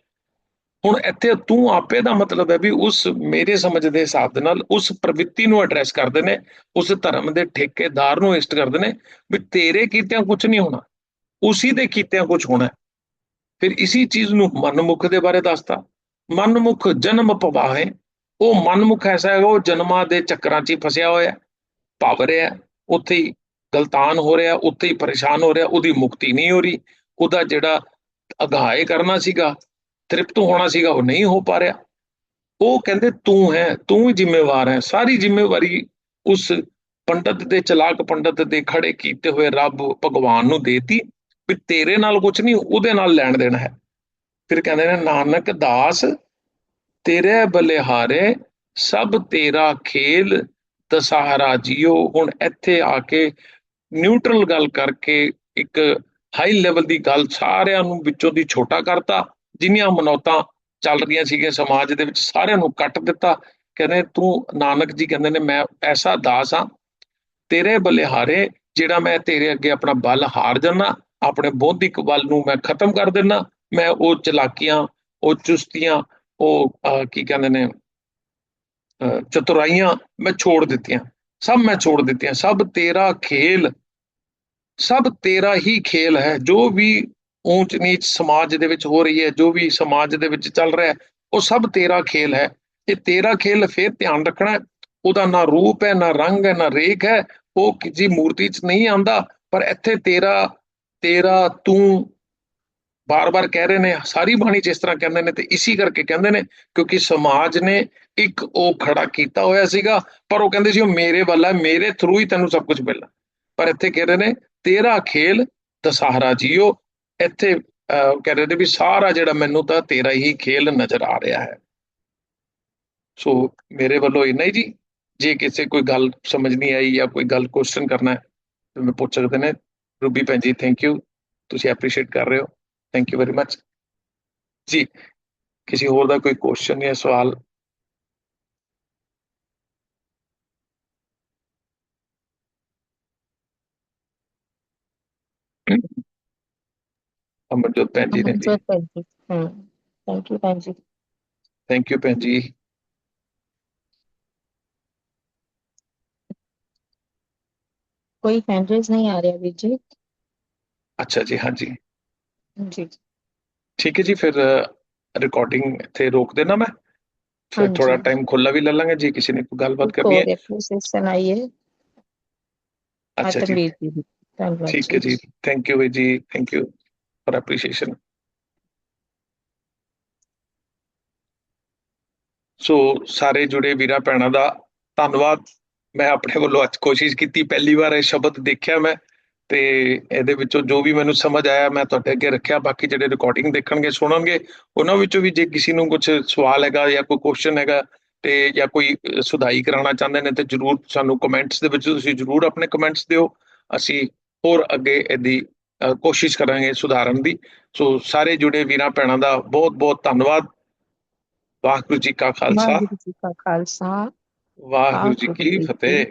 ਹੁਣ ਇੱਥੇ ਤੂੰ ਆਪੇ ਦਾ ਮਤਲਬ ਹੈ ਵੀ ਉਸ ਮੇਰੇ ਸਮਝ ਦੇ ਹਿਸਾਬ ਦੇ ਨਾਲ ਉਸ ਪ੍ਰਵਿਰਤੀ ਨੂੰ ਐਡਰੈਸ ਕਰਦੇ ਨੇ, ਉਸ ਧਰਮ ਦੇ ਠੇਕੇਦਾਰ ਨੂੰ ਇਸ਼ਟ ਕਰਦੇ ਨੇ ਵੀ ਤੇਰੇ ਕੀਤਿਆਂ ਕੁਝ ਨਹੀਂ ਹੋਣਾ, ਉਸੇ ਦੇ ਕੀਤਿਆਂ ਕੁਝ ਹੋਣਾ। ਫਿਰ ਇਸੀ ਚੀਜ਼ ਨੂੰ ਮਨਮੁਖ ਦੇ ਬਾਰੇ ਦੱਸਤਾ। ਮਨਮੁਖ ਜਨਮ ਪਵਾਹੇ, ਉਹ ਮਨਮੁਖ ਐਸਾ ਹੈਗਾ, ਉਹ ਜਨਮਾਂ ਦੇ ਚੱਕਰਾਂ 'ਚ ਹੀ ਫਸਿਆ ਹੋਇਆ ਭਵ ਰਿਹਾ, ਉੱਥੇ ਹੀ ਗਲਤਾਨ ਹੋ ਰਿਹਾ, ਉੱਥੇ ਹੀ ਪਰੇਸ਼ਾਨ ਹੋ ਰਿਹਾ, ਉਹਦੀ ਮੁਕਤੀ ਨਹੀਂ ਹੋ ਰਹੀ, ਉਹਦਾ ਜਿਹੜਾ ਅਗਾਏ ਕਰਨਾ ਸੀਗਾ, ਤ੍ਰਿਪਤ ਹੋਣਾ ਸੀਗਾ, ਉਹ ਨਹੀਂ ਹੋ ਪਾ ਰਿਹਾ। ਉਹ ਕਹਿੰਦੇ, ਤੂੰ ਹੈ, ਤੂੰ ਹੀ ਜ਼ਿੰਮੇਵਾਰ ਹੈ। ਸਾਰੀ ਜ਼ਿੰਮੇਵਾਰੀ ਉਸ ਪੰਡਤ ਦੇ, ਚਲਾਕ ਪੰਡਤ ਦੇ ਖੜੇ ਕੀਤੇ ਹੋਏ ਰੱਬ ਭਗਵਾਨ ਨੂੰ ਦੇਤੀ ਵੀ ਤੇਰੇ ਨਾਲ ਕੁਝ ਨਹੀਂ, ਉਹਦੇ ਨਾਲ ਲੈਣ ਦੇਣਾ ਹੈ। ਫਿਰ ਕਹਿੰਦੇ ਨੇ, ਨਾਨਕ ਦਾਸ ਤੇਰੇ ਬਲਿਹਾਰੇ, ਸਭ ਤੇਰਾ ਖੇਲ ਦਸਹਰਾ ਜੀਓ। ਹੁਣ ਇੱਥੇ ਆ ਕੇ ਨਿਊਟਰਲ ਗੱਲ ਕਰਕੇ ਇੱਕ ਹਾਈ ਲੈਵਲ ਦੀ ਗੱਲ ਸਾਰਿਆਂ ਨੂੰ ਵਿੱਚੋਂ ਦੀ ਛੋਟਾ ਕਰਤਾ। ਜਿੰਨੀਆਂ ਮਨੌਤਾਂ ਚੱਲ ਰਹੀਆਂ ਸੀਗੀਆਂ ਸਮਾਜ ਦੇ ਵਿੱਚ, ਸਾਰਿਆਂ ਨੂੰ ਕੱਟ ਦਿੱਤਾ। ਕਹਿੰਦੇ, ਤੂੰ ਨਾਨਕ ਜੀ, ਕਹਿੰਦੇ ਨੇ, ਮੈਂ ਐਸਾ ਦਾਸ ਹਾਂ, ਤੇਰੇ ਬਲਿਹਾਰੇ, ਜਿਹੜਾ ਮੈਂ ਤੇਰੇ ਅੱਗੇ ਆਪਣਾ ਬਲ ਹਾਰ ਜਾਣਾ ਆਪਣੇ ਬੌਧਿਕ ਬਲ ਨੂੰ ਮੈਂ ਖਤਮ ਕਰ ਦੇਣਾ ਮੈਂ ਉਹ ਚਲਾਕੀਆਂ ਉਹ ਚੁਸਤੀਆਂ ਉਹ ਕੀ ਕਹਿੰਦੇ ਨੇ ਅਹ, ਚਤੁਰਾਈਆਂ ਮੈਂ ਛੋੜ ਦਿੱਤੀਆਂ। ਸਭ ਮੈਂ ਛੋੜ ਦਿੱਤੀਆਂ। ਸਭ ਤੇਰਾ ਖੇਲ ਸਭ ਤੇਰਾ ਹੀ ਖੇਲ ਹੈ। ਜੋ ਵੀ ਊਂਚ ਨੀਚ ਸਮਾਜ ਦੇ ਵਿੱਚ ਹੋ ਰਹੀ ਹੈ ਜੋ ਵੀ ਸਮਾਜ ਦੇ ਵਿੱਚ ਚੱਲ ਰਿਹਾ ਹੈ ਉਹ ਸਭ ਤੇਰਾ ਖੇਲ ਹੈ। ਇਹ ਤੇਰਾ ਖੇਲ ਫੇਰ ਧਿਆਨ ਰੱਖਣਾ ਉਹਦਾ ਨਾ ਰੂਪ ਹੈ ਨਾ ਰੰਗ ਹੈ ਨਾ ਰੇਖ ਹੈ ਉਹ ਕਿਸੇ ਮੂਰਤੀ 'ਚ ਨਹੀਂ ਆਂਦਾ ਪਰ ਇੱਥੇ ਤੇਰਾ ਤੇਰਾ ਤੂੰ ਬਾਰ-ਬਾਰ ਕਹਿ ਰਹੇ ਨੇ ਸਾਰੀ ਬਾਣੀ 'ਚ ਇਸ ਤਰ੍ਹਾਂ ਕਹਿੰਦੇ ਨੇ ਤੇ ਇਸੇ ਕਰਕੇ ਕਹਿੰਦੇ ਨੇ ਕਿਉਂਕਿ ਸਮਾਜ ਨੇ ਇੱਕ ਉਹ ਖੜਾ ਕੀਤਾ ਹੋਇਆ ਸੀਗਾ ਪਰ ਉਹ ਕਹਿੰਦੇ ਸੀ ਉਹ ਮੇਰੇ ਵੱਲ ਹੈ ਮੇਰੇ ਥਰੂ ਹੀ ਤੈਨੂੰ ਸਭ ਕੁਝ ਮਿਲਣਾ। ਪਰ ਇੱਥੇ ਕਹਿ ਰਹੇ ਨੇ ਤੇਰਾ ਖੇਲ ਦਸਹਰਾ ਜੀਓ। ਇੱਥੇ ਅਹ, ਕਹਿ ਰਹੇ ਨੇ ਵੀ ਸਾਰਾ ਜਿਹੜਾ ਮੈਨੂੰ ਤਾਂ ਤੇਰਾ ਹੀ ਖੇਲ ਨਜ਼ਰ ਆ ਰਿਹਾ ਹੈ। ਸੋ ਮੇਰੇ ਵੱਲੋਂ ਇੰਨਾ ਹੀ ਜੀ। ਜੇ ਕਿਸੇ ਕੋਈ ਗੱਲ ਸਮਝ ਨਹੀਂ ਆਈ ਜਾਂ ਕੋਈ ਗੱਲ ਕੁਐਸਚਨ ਕਰਨਾ ਹੈ ਤਾਂ ਮੈਂ ਪੁੱਛ ਸਕਦੇ ਨੇ। ਰੂਬੀ ਭੈਣ ਜੀ ਥੈਂਕ ਯੂ ਤੁਸੀਂ ਐਪਰੀਸ਼ੀਏਟ ਕਰ ਰਹੇ ਹੋ। ਥੈਂਕ ਯੂ ਵੈਰੀ ਮਚ ਜੀ ਕਿਸੇ ਹੋਰ ਦਾ ਕੋਈ ਕੁਐਸਚਨ ਜਾਂ ਸਵਾਲ ਅਮਰਜੋਤ ਭੈਣ ਜੀ ਨੇ ਜੀ ਅਮਨਜੋਤ ਭੈਣ ਜੀ ਹਮ ਥੈਂਕ ਯੂ ਭੈਣ ਜੀ ਥੈਂਕ ਯੂ ਭੈਣ ਜੀ ਕੋਈ ਹੈਂਡ ਰੇਜ਼ ਨਹੀਂ ਆ ਰਿਹਾ ਵੀਰ ਜੀ ਅੱਛਾ ਜੀ ਹਾਂਜੀ ਜੀ ਠੀਕ ਹੈ ਜੀ ਫਿਰ ਰਿਕਾਰਡਿੰਗ ਇੱਥੇ ਰੋਕ ਦੇਣਾ ਮੈਂ। ਫਿਰ ਥੋੜਾ ਟਾਈਮ ਖੁੱਲਾ ਵੀ ਲੈ ਲਾਂਗੇ ਜੀ ਕਿਸੇ ਨੇ ਕੋਈ ਗੱਲਬਾਤ ਕਰਨੀ ਹੈ। ਠੀਕ ਹੈ ਜੀ। ਥੈਂਕ ਯੂ ਜੀ thank you for appreciation so ਸਾਰੇ ਜੁੜੇ ਵੀਰਾ ਭੈਣਾਂ ਦਾ ਧੰਨਵਾਦ। ਮੈਂ ਆਪਣੇ ਵੱਲੋਂ ਅੱਜ ਕੋਸ਼ਿਸ਼ ਕੀਤੀ ਪਹਿਲੀ ਵਾਰ ਇਹ ਸ਼ਬਦ ਦੇਖਿਆ ਮੈਂ। ਤੇ ਇਹਦੇ ਵਿੱਚੋਂ ਜੋ ਵੀ ਮੈਨੂੰ ਸਮਝ ਆਇਆ ਮੈਂ ਤੁਹਾਡੇ ਅੱਗੇ ਰੱਖਿਆ। ਬਾਕੀ ਜਿਹੜੇ ਰਿਕਾਰਡਿੰਗ ਦੇਖਣਗੇ ਸੁਣਨਗੇ ਉਹਨਾਂ ਵਿੱਚੋਂ ਵੀ ਜੇ ਕਿਸੇ ਨੂੰ ਕੁਝ ਸਵਾਲ ਹੈਗਾ ਜਾਂ ਕੋਈ ਕੁਐਸਚਨ ਹੈਗਾ ਤੇ ਜਾਂ ਕੋਈ ਸੁਧਾਈ ਕਰਾਉਣਾ ਚਾਹੁੰਦੇ ਨੇ ਤੇ ਜਰੂਰ ਸਾਨੂੰ ਕਮੈਂਟਸ ਦੇ ਵਿੱਚ ਤੁਸੀਂ ਜਰੂਰ ਆਪਣੇ ਕਮੈਂਟਸ ਦਿਓ। ਅਸੀਂ ਹੋਰ ਅੱਗੇ ਇਹਦੀ ਕੋਸ਼ਿਸ਼ ਕਰਾਂਗੇ ਸੁਧਾਰਨ ਦੀ। ਸੋ ਸਾਰੇ ਜੁੜੇ ਵੀਰਾਂ ਭੈਣਾਂ ਦਾ ਬਹੁਤ ਬਹੁਤ ਧੰਨਵਾਦ। ਵਾਹਿਗੁਰੂ ਜੀ ਕਾ ਖਾਲਸਾ। ਵਾਹਿਗੁਰੂ ਜੀ ਖਾਲਸਾ। ਵਾਹਿਗੁਰੂ ਜੀ ਕੀ ਫਤਿਹ।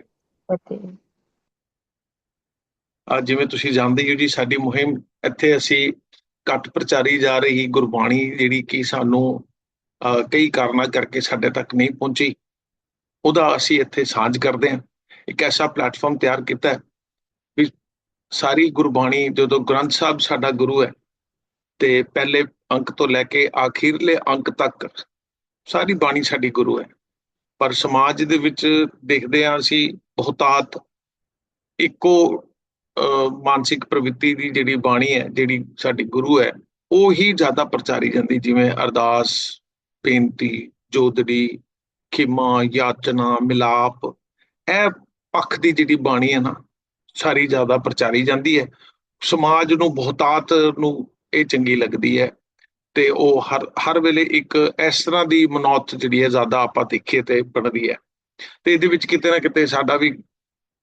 ਜਿਵੇਂ ਤੁਸੀਂ ਜਾਣਦੇ ਹੋ ਜੀ, ਸਾਡੀ ਮੁਹਿੰਮ ਇੱਥੇ ਅਸੀਂ ਘੱਟ ਪ੍ਰਚਾਰੀ ਜਾ ਰਹੀ ਗੁਰਬਾਣੀ ਜਿਹੜੀ ਕਿ ਸਾਨੂੰ ਕਈ ਕਾਰਨਾਂ ਕਰਕੇ ਸਾਡੇ ਤੱਕ ਨਹੀਂ ਪਹੁੰਚੀ, ਉਹਦਾ ਅਸੀਂ ਇੱਥੇ ਸਾਂਝ ਕਰਦੇ ਹਾਂ। ਇੱਕ ਐਸਾ ਪਲੇਟਫਾਰਮ ਤਿਆਰ ਕੀਤਾ ਹੈ ਵੀ ਸਾਰੀ ਗੁਰਬਾਣੀ ਜਦੋਂ ਗ੍ਰੰਥ ਸਾਹਿਬ ਸਾਡਾ ਗੁਰੂ ਹੈ, ਤੇ ਪਹਿਲੇ ਅੰਕ ਤੋਂ ਲੈ ਕੇ ਆਖਿਰਲੇ ਅੰਕ ਤੱਕ ਸਾਰੀ ਬਾਣੀ ਸਾਡੀ ਗੁਰੂ ਹੈ। ਪਰ ਸਮਾਜ ਦੇ ਵਿੱਚ ਦੇਖਦੇ ਹਾਂ ਅਸੀਂ, ਬਹੁਤਾਤ ਇੱਕੋ ਮਾਨਸਿਕ ਪ੍ਰਵਿਰਤੀ ਦੀ ਜਿਹੜੀ ਬਾਣੀ ਹੈ, ਜਿਹੜੀ ਸਾਡੀ ਗੁਰੂ ਹੈ, ਉਹ ਹੀ ਜ਼ਿਆਦਾ ਪ੍ਰਚਾਰੀ ਜਾਂਦੀ, ਜਿਵੇਂ ਅਰਦਾਸ, ਬੇਨਤੀ, ਜੋਦੜੀ, ਖਿਮਾ, ਯਾਚਨਾ, ਮਿਲਾਪ, ਇਹ ਪੱਖ ਦੀ ਜਿਹੜੀ ਬਾਣੀ ਹੈ ਨਾ, ਸਾਰੀ ਜ਼ਿਆਦਾ ਪ੍ਰਚਾਰੀ ਜਾਂਦੀ ਹੈ। ਸਮਾਜ ਨੂੰ, ਬਹੁਤਾਤ ਨੂੰ ਇਹ ਚੰਗੀ ਲੱਗਦੀ ਹੈ ਤੇ ਉਹ ਹਰ ਹਰ ਵੇਲੇ ਇੱਕ ਇਸ ਤਰ੍ਹਾਂ ਦੀ ਮਨੌਤ ਜਿਹੜੀ ਹੈ, ਜ਼ਿਆਦਾ ਆਪਾਂ ਦੇਖੀਏ ਤੇ ਬਣਦੀ ਹੈ। ਤੇ ਇਹਦੇ ਵਿੱਚ ਕਿਤੇ ਨਾ ਕਿਤੇ ਸਾਡਾ ਵੀ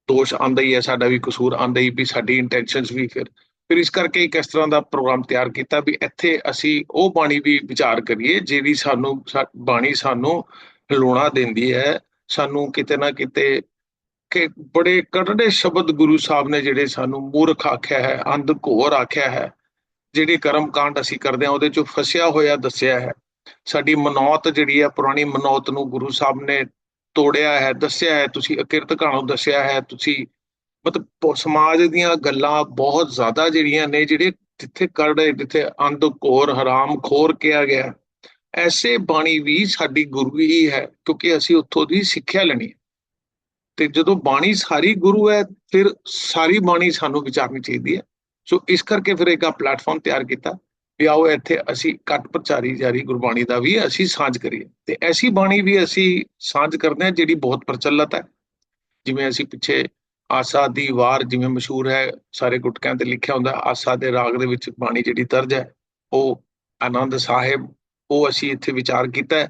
ਦੋਸ਼ ਆਂਦਾ ਹੀ ਹੈ, ਸਾਡਾ ਵੀ ਕਸੂਰ ਆਂਦਾ ਹੀ ਵੀ ਸਾਡੀ ਇੰਟੈਂਸ਼ਨਸ ਵੀ ਫਿਰ। ਫਿਰ ਇਸ ਕਰਕੇ ਇੱਕ ਇਸ ਤਰ੍ਹਾਂ ਦਾ ਪ੍ਰੋਗਰਾਮ ਤਿਆਰ ਕੀਤਾ ਵੀ ਇੱਥੇ ਅਸੀਂ ਉਹ ਬਾਣੀ ਵੀ ਵਿਚਾਰ ਕਰੀਏ ਜਿਹੜੀ ਸਾਨੂੰ ਬਾਣੀ ਸਾਨੂੰ ਹਿਲਾਉਣਾ ਦਿੰਦੀ ਹੈ। ਸਾਨੂੰ ਕਿਤੇ ਨਾ ਕਿਤੇ ਕਿ ਬੜੇ ਕਰੜੇ ਸ਼ਬਦ ਗੁਰੂ ਸਾਹਿਬ ਨੇ ਜਿਹੜੇ ਸਾਨੂੰ ਮੂਰਖ ਆਖਿਆ ਹੈ, ਅੰਧ ਘੋਰ ਆਖਿਆ ਹੈ, ਜਿਹੜੇ ਕਰਮ ਕਾਂਡ ਅਸੀਂ ਕਰਦੇ ਹਾਂ, ਉਹਦੇ ਚੋਂ ਫਸਿਆ ਹੋਇਆ ਦੱਸਿਆ ਹੈ। ਸਾਡੀ ਮਨੌਤ ਜਿਹੜੀ ਹੈ, ਪੁਰਾਣੀ ਮਨੌਤ ਨੂੰ ਗੁਰੂ ਸਾਹਿਬ ਨੇ ਤੋੜਿਆ ਹੈ, ਦੱਸਿਆ ਹੈ, ਤੁਸੀਂ ਅਕਿਰਤ ਕਹਾਣੋ ਦੱਸਿਆ ਹੈ, ਤੁਸੀਂ ਮਤਲਬ ਸਮਾਜ ਦੀਆਂ ਗੱਲਾਂ ਬਹੁਤ ਜ਼ਿਆਦਾ ਜਿਹੜੀਆਂ ਨੇ, ਜਿਹੜੇ ਜਿੱਥੇ ਕਰੜੇ ਜਿੱਥੇ ਅੰਧ, ਘੋਰ, ਹਰਾਮ, ਖੋਰ ਕਿਹਾ ਗਿਆ ਐਸੇ ਬਾਣੀ ਵੀ ਸਾਡੀ ਗੁਰੂ ਹੀ ਹੈ, ਕਿਉਂਕਿ ਅਸੀਂ ਉੱਥੋਂ ਦੀ ਸਿੱਖਿਆ ਲੈਣੀ ਹੈ। ਤੇ ਜਦੋਂ ਬਾਣੀ ਸਾਰੀ ਗੁਰੂ ਹੈ, ਫਿਰ ਸਾਰੀ ਬਾਣੀ ਸਾਨੂੰ ਵਿਚਾਰਨੀ ਚਾਹੀਦੀ ਹੈ। ਸੋ ਇਸ ਕਰਕੇ ਫਿਰ ਇੱਕ ਆ ਪਲੇਟਫਾਰਮ ਤਿਆਰ ਕੀਤਾ। ਵੀ ਆਓ ਇੱਥੇ ਅਸੀਂ ਘੱਟ ਪ੍ਰਚਾਰੀ ਜਾਰੀ ਗੁਰਬਾਣੀ ਦਾ ਵੀ ਅਸੀਂ ਸਾਂਝ ਕਰੀਏ। ਤੇ ਐਸੀ ਬਾਣੀ ਵੀ ਅਸੀਂ ਸਾਂਝ ਕਰਦੇ ਹਾਂ ਜਿਹੜੀ ਬਹੁਤ ਪ੍ਰਚਲਿਤ ਹੈ। ਜਿਵੇਂ ਅਸੀਂ ਪਿੱਛੇ ਆਸਾ ਦੀ ਵਾਰ ਜਿਵੇਂ ਮਸ਼ਹੂਰ ਹੈ, ਸਾਰੇ ਗੁਟਕਿਆਂ ਤੇ ਲਿਖਿਆ ਹੁੰਦਾ, ਆਸਾ ਦੇ ਰਾਗ ਦੇ ਵਿੱਚ ਬਾਣੀ ਜਿਹੜੀ ਦਰਜ ਹੈ, ਉਹ ਆਨੰਦ ਸਾਹਿਬ, ਉਹ ਅਸੀਂ ਇੱਥੇ ਵਿਚਾਰ ਕੀਤਾ ਹੈ।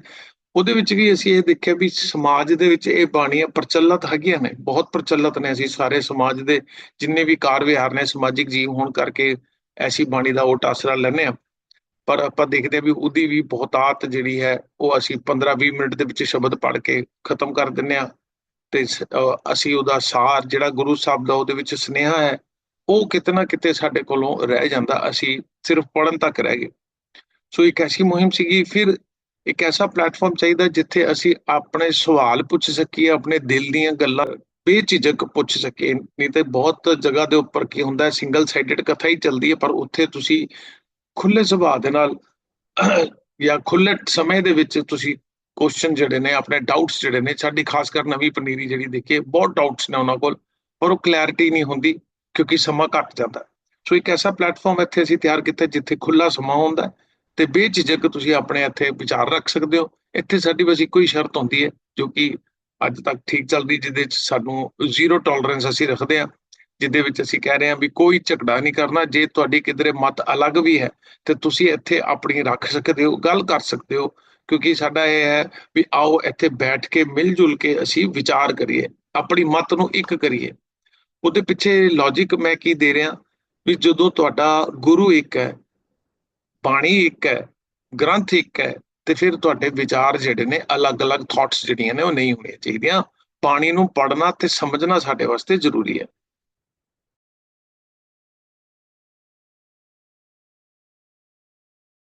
ਉਹਦੇ ਵਿੱਚ ਵੀ ਅਸੀਂ ਇਹ ਦੇਖਿਆ ਵੀ ਸਮਾਜ ਦੇ ਵਿੱਚ ਇਹ ਬਾਣੀਆਂ ਪ੍ਰਚਲਿਤ ਹੈਗੀਆਂ ਨੇ, ਬਹੁਤ ਪ੍ਰਚਲਿਤ ਨੇ ਅਸੀਂ ਸਾਰੇ ਸਮਾਜ ਦੇ ਜਿੰਨੇ ਵੀ ਕਾਰ ਵਿਹਾਰ ਨੇ, ਸਮਾਜਿਕ ਜੀਵ ਹੋਣ ਕਰਕੇ ਐਸੀ ਬਾਣੀ ਦਾ ਉਹ ਆਸਰਾ ਲੈਂਦੇ ਹਾਂ। ਪਰ ਆਪਾਂ ਦੇਖਦੇ ਹਾਂ ਵੀ ਉਹਦੀ ਵੀ ਬਹੁਤਾਤ ਜਿਹੜੀ ਹੈ, ਉਹ ਅਸੀਂ 15-20 ਮਿੰਟ ਦੇ ਵਿੱਚ ਸ਼ਬਦ ਪੜ੍ਹ ਕੇ ਖਤਮ ਕਰ ਦਿੰਦੇ ਹਾਂ। ਤੇ ਅਸੀਂ ਉਹਦਾ ਸਾਰ ਜਿਹੜਾ ਗੁਰੂ ਸਾਹਿਬ ਦਾ ਉਹਦੇ ਵਿੱਚ ਸੁਨੇਹਾ ਹੈ, ਉਹ ਕਿਤੇ ਨਾ ਕਿਤੇ ਸਾਡੇ ਕੋਲੋਂ ਰਹਿ ਜਾਂਦਾ, ਅਸੀਂ ਸਿਰਫ ਪੜਨ ਤੱਕ ਰਹਿ ਗਏ। ਸੋ ਇੱਕ ਐਸੀ ਮੁਹਿੰਮ ਸੀਗੀ, ਫਿਰ ਇੱਕ ਐਸਾ ਪਲੇਟਫਾਰਮ ਚਾਹੀਦਾ ਜਿੱਥੇ ਅਸੀਂ ਆਪਣੇ ਸਵਾਲ ਪੁੱਛ ਸਕੀਏ, ਆਪਣੇ ਦਿਲ ਦੀਆਂ ਗੱਲਾਂ ਬੇਝਿਜਕ ਪੁੱਛ ਸਕੇ। ਨਹੀਂ ਤੇ ਬਹੁਤ ਜਗ੍ਹਾ ਦੇ ਉੱਪਰ ਕੀ ਹੁੰਦਾ ਹੈ ਸਿੰਗਲ ਸਾਈਡਡ ਕਥਾ ਹੀ ਚੱਲਦੀ ਹੈ, ਪਰ ਉੱਥੇ ਤੁਸੀਂ ਖੁੱਲੇ ਸੁਭਾਅ ਦੇ ਨਾਲ ਜਾਂ ਖੁੱਲੇ ਸਮੇਂ ਦੇ ਵਿੱਚ ਤੁਸੀਂ ਕੁਐਸਚਨ ਜਿਹੜੇ ਨੇ, ਆਪਣੇ ਡਾਊਟਸ ਜਿਹੜੇ ਨੇ, ਸਾਡੀ ਖਾਸ ਕਰ ਨਵੀਂ ਪਨੀਰੀ ਜਿਹੜੀ ਦੇਖੀਏ ਬਹੁਤ ਡਾਊਟਸ ਨੇ ਉਹਨਾਂ ਕੋਲ, ਪਰ ਉਹ ਕਲੈਰਿਟੀ ਨਹੀਂ ਹੁੰਦੀ ਕਿਉਂਕਿ ਸਮਾਂ ਘੱਟ ਜਾਂਦਾ। ਸੋ ਇੱਕ ਐਸਾ ਪਲੇਟਫਾਰਮ ਇੱਥੇ ਅਸੀਂ ਤਿਆਰ ਕੀਤਾ ਜਿੱਥੇ ਖੁੱਲਾ ਸਮਾਂ ਹੁੰਦਾ ਹੈ ਤੇ ਬੇਝਿਜਕ ਤੁਸੀਂ ਆਪਣੇ ਇੱਥੇ ਵਿਚਾਰ ਰੱਖ ਸਕਦੇ ਹੋ। ਇੱਥੇ ਸਾਡੀ ਬਸ ਇੱਕੋ ਹੀ ਸ਼ਰਤ ਹੁੰਦੀ ਹੈ, ਜੋ ਕਿ ਅੱਜ ਤੱਕ ਠੀਕ ਚੱਲਦੀ, ਜਿਹਦੇ ਵਿੱਚ ਸਾਨੂੰ ਜ਼ੀਰੋ ਟੋਲਰੈਂਸ ਅਸੀਂ ਰੱਖਦੇ ਹਾਂ, ਜਿਹਦੇ ਵਿੱਚ ਅਸੀਂ ਕਹਿ ਰਹੇ ਹਾਂ ਵੀ ਕੋਈ ਝਗੜਾ ਨਹੀਂ ਕਰਨਾ, ਜੇ ਤੁਹਾਡੀ ਕਿਧਰੇ ਮਤ ਅਲੱਗ ਵੀ ਹੈ, ਤੇ ਤੁਸੀਂ ਇੱਥੇ ਆਪਣੀ ਰੱਖ ਸਕਦੇ ਹੋ, ਗੱਲ ਕਰ ਸਕਦੇ ਹੋ, ਕਿਉਂਕਿ ਸਾਡਾ ਇਹ ਹੈ ਵੀ ਆਓ ਇੱਥੇ ਬੈਠ ਕੇ ਮਿਲ ਜੁਲ ਕੇ ਅਸੀਂ ਵਿਚਾਰ ਕਰੀਏ, ਆਪਣੀ ਮਤ ਨੂੰ ਇੱਕ ਕਰੀਏ। ਉਹਦੇ ਪਿੱਛੇ ਲੌਜੀਕ ਮੈਂ ਕੀ ਦੇ ਰਿਹਾ, ਵੀ ਜਦੋਂ ਤੁਹਾਡਾ ਗੁਰੂ ਇੱਕ ਹੈ, ਬਾਣੀ ਇੱਕ ਹੈ, ਗ੍ਰੰਥ ਇੱਕ ਹੈ ਤੇ ਫਿਰ ਤੁਹਾਡੇ ਵਿਚਾਰ ਜਿਹੜੇ ਨੇ ਅਲੱਗ-ਅਲੱਗ ਥਾਟਸ ਜਿਹੜੀਆਂ ਨੇ ਉਹ ਨਹੀਂ ਹੋਣੀਆਂ ਚਾਹੀਦੀਆਂ। ਪਾਣੀ ਨੂੰ ਪੜ੍ਹਨਾ ਤੇ ਸਮਝਣਾ ਸਾਡੇ ਵਾਸਤੇ ਜ਼ਰੂਰੀ ਹੈ।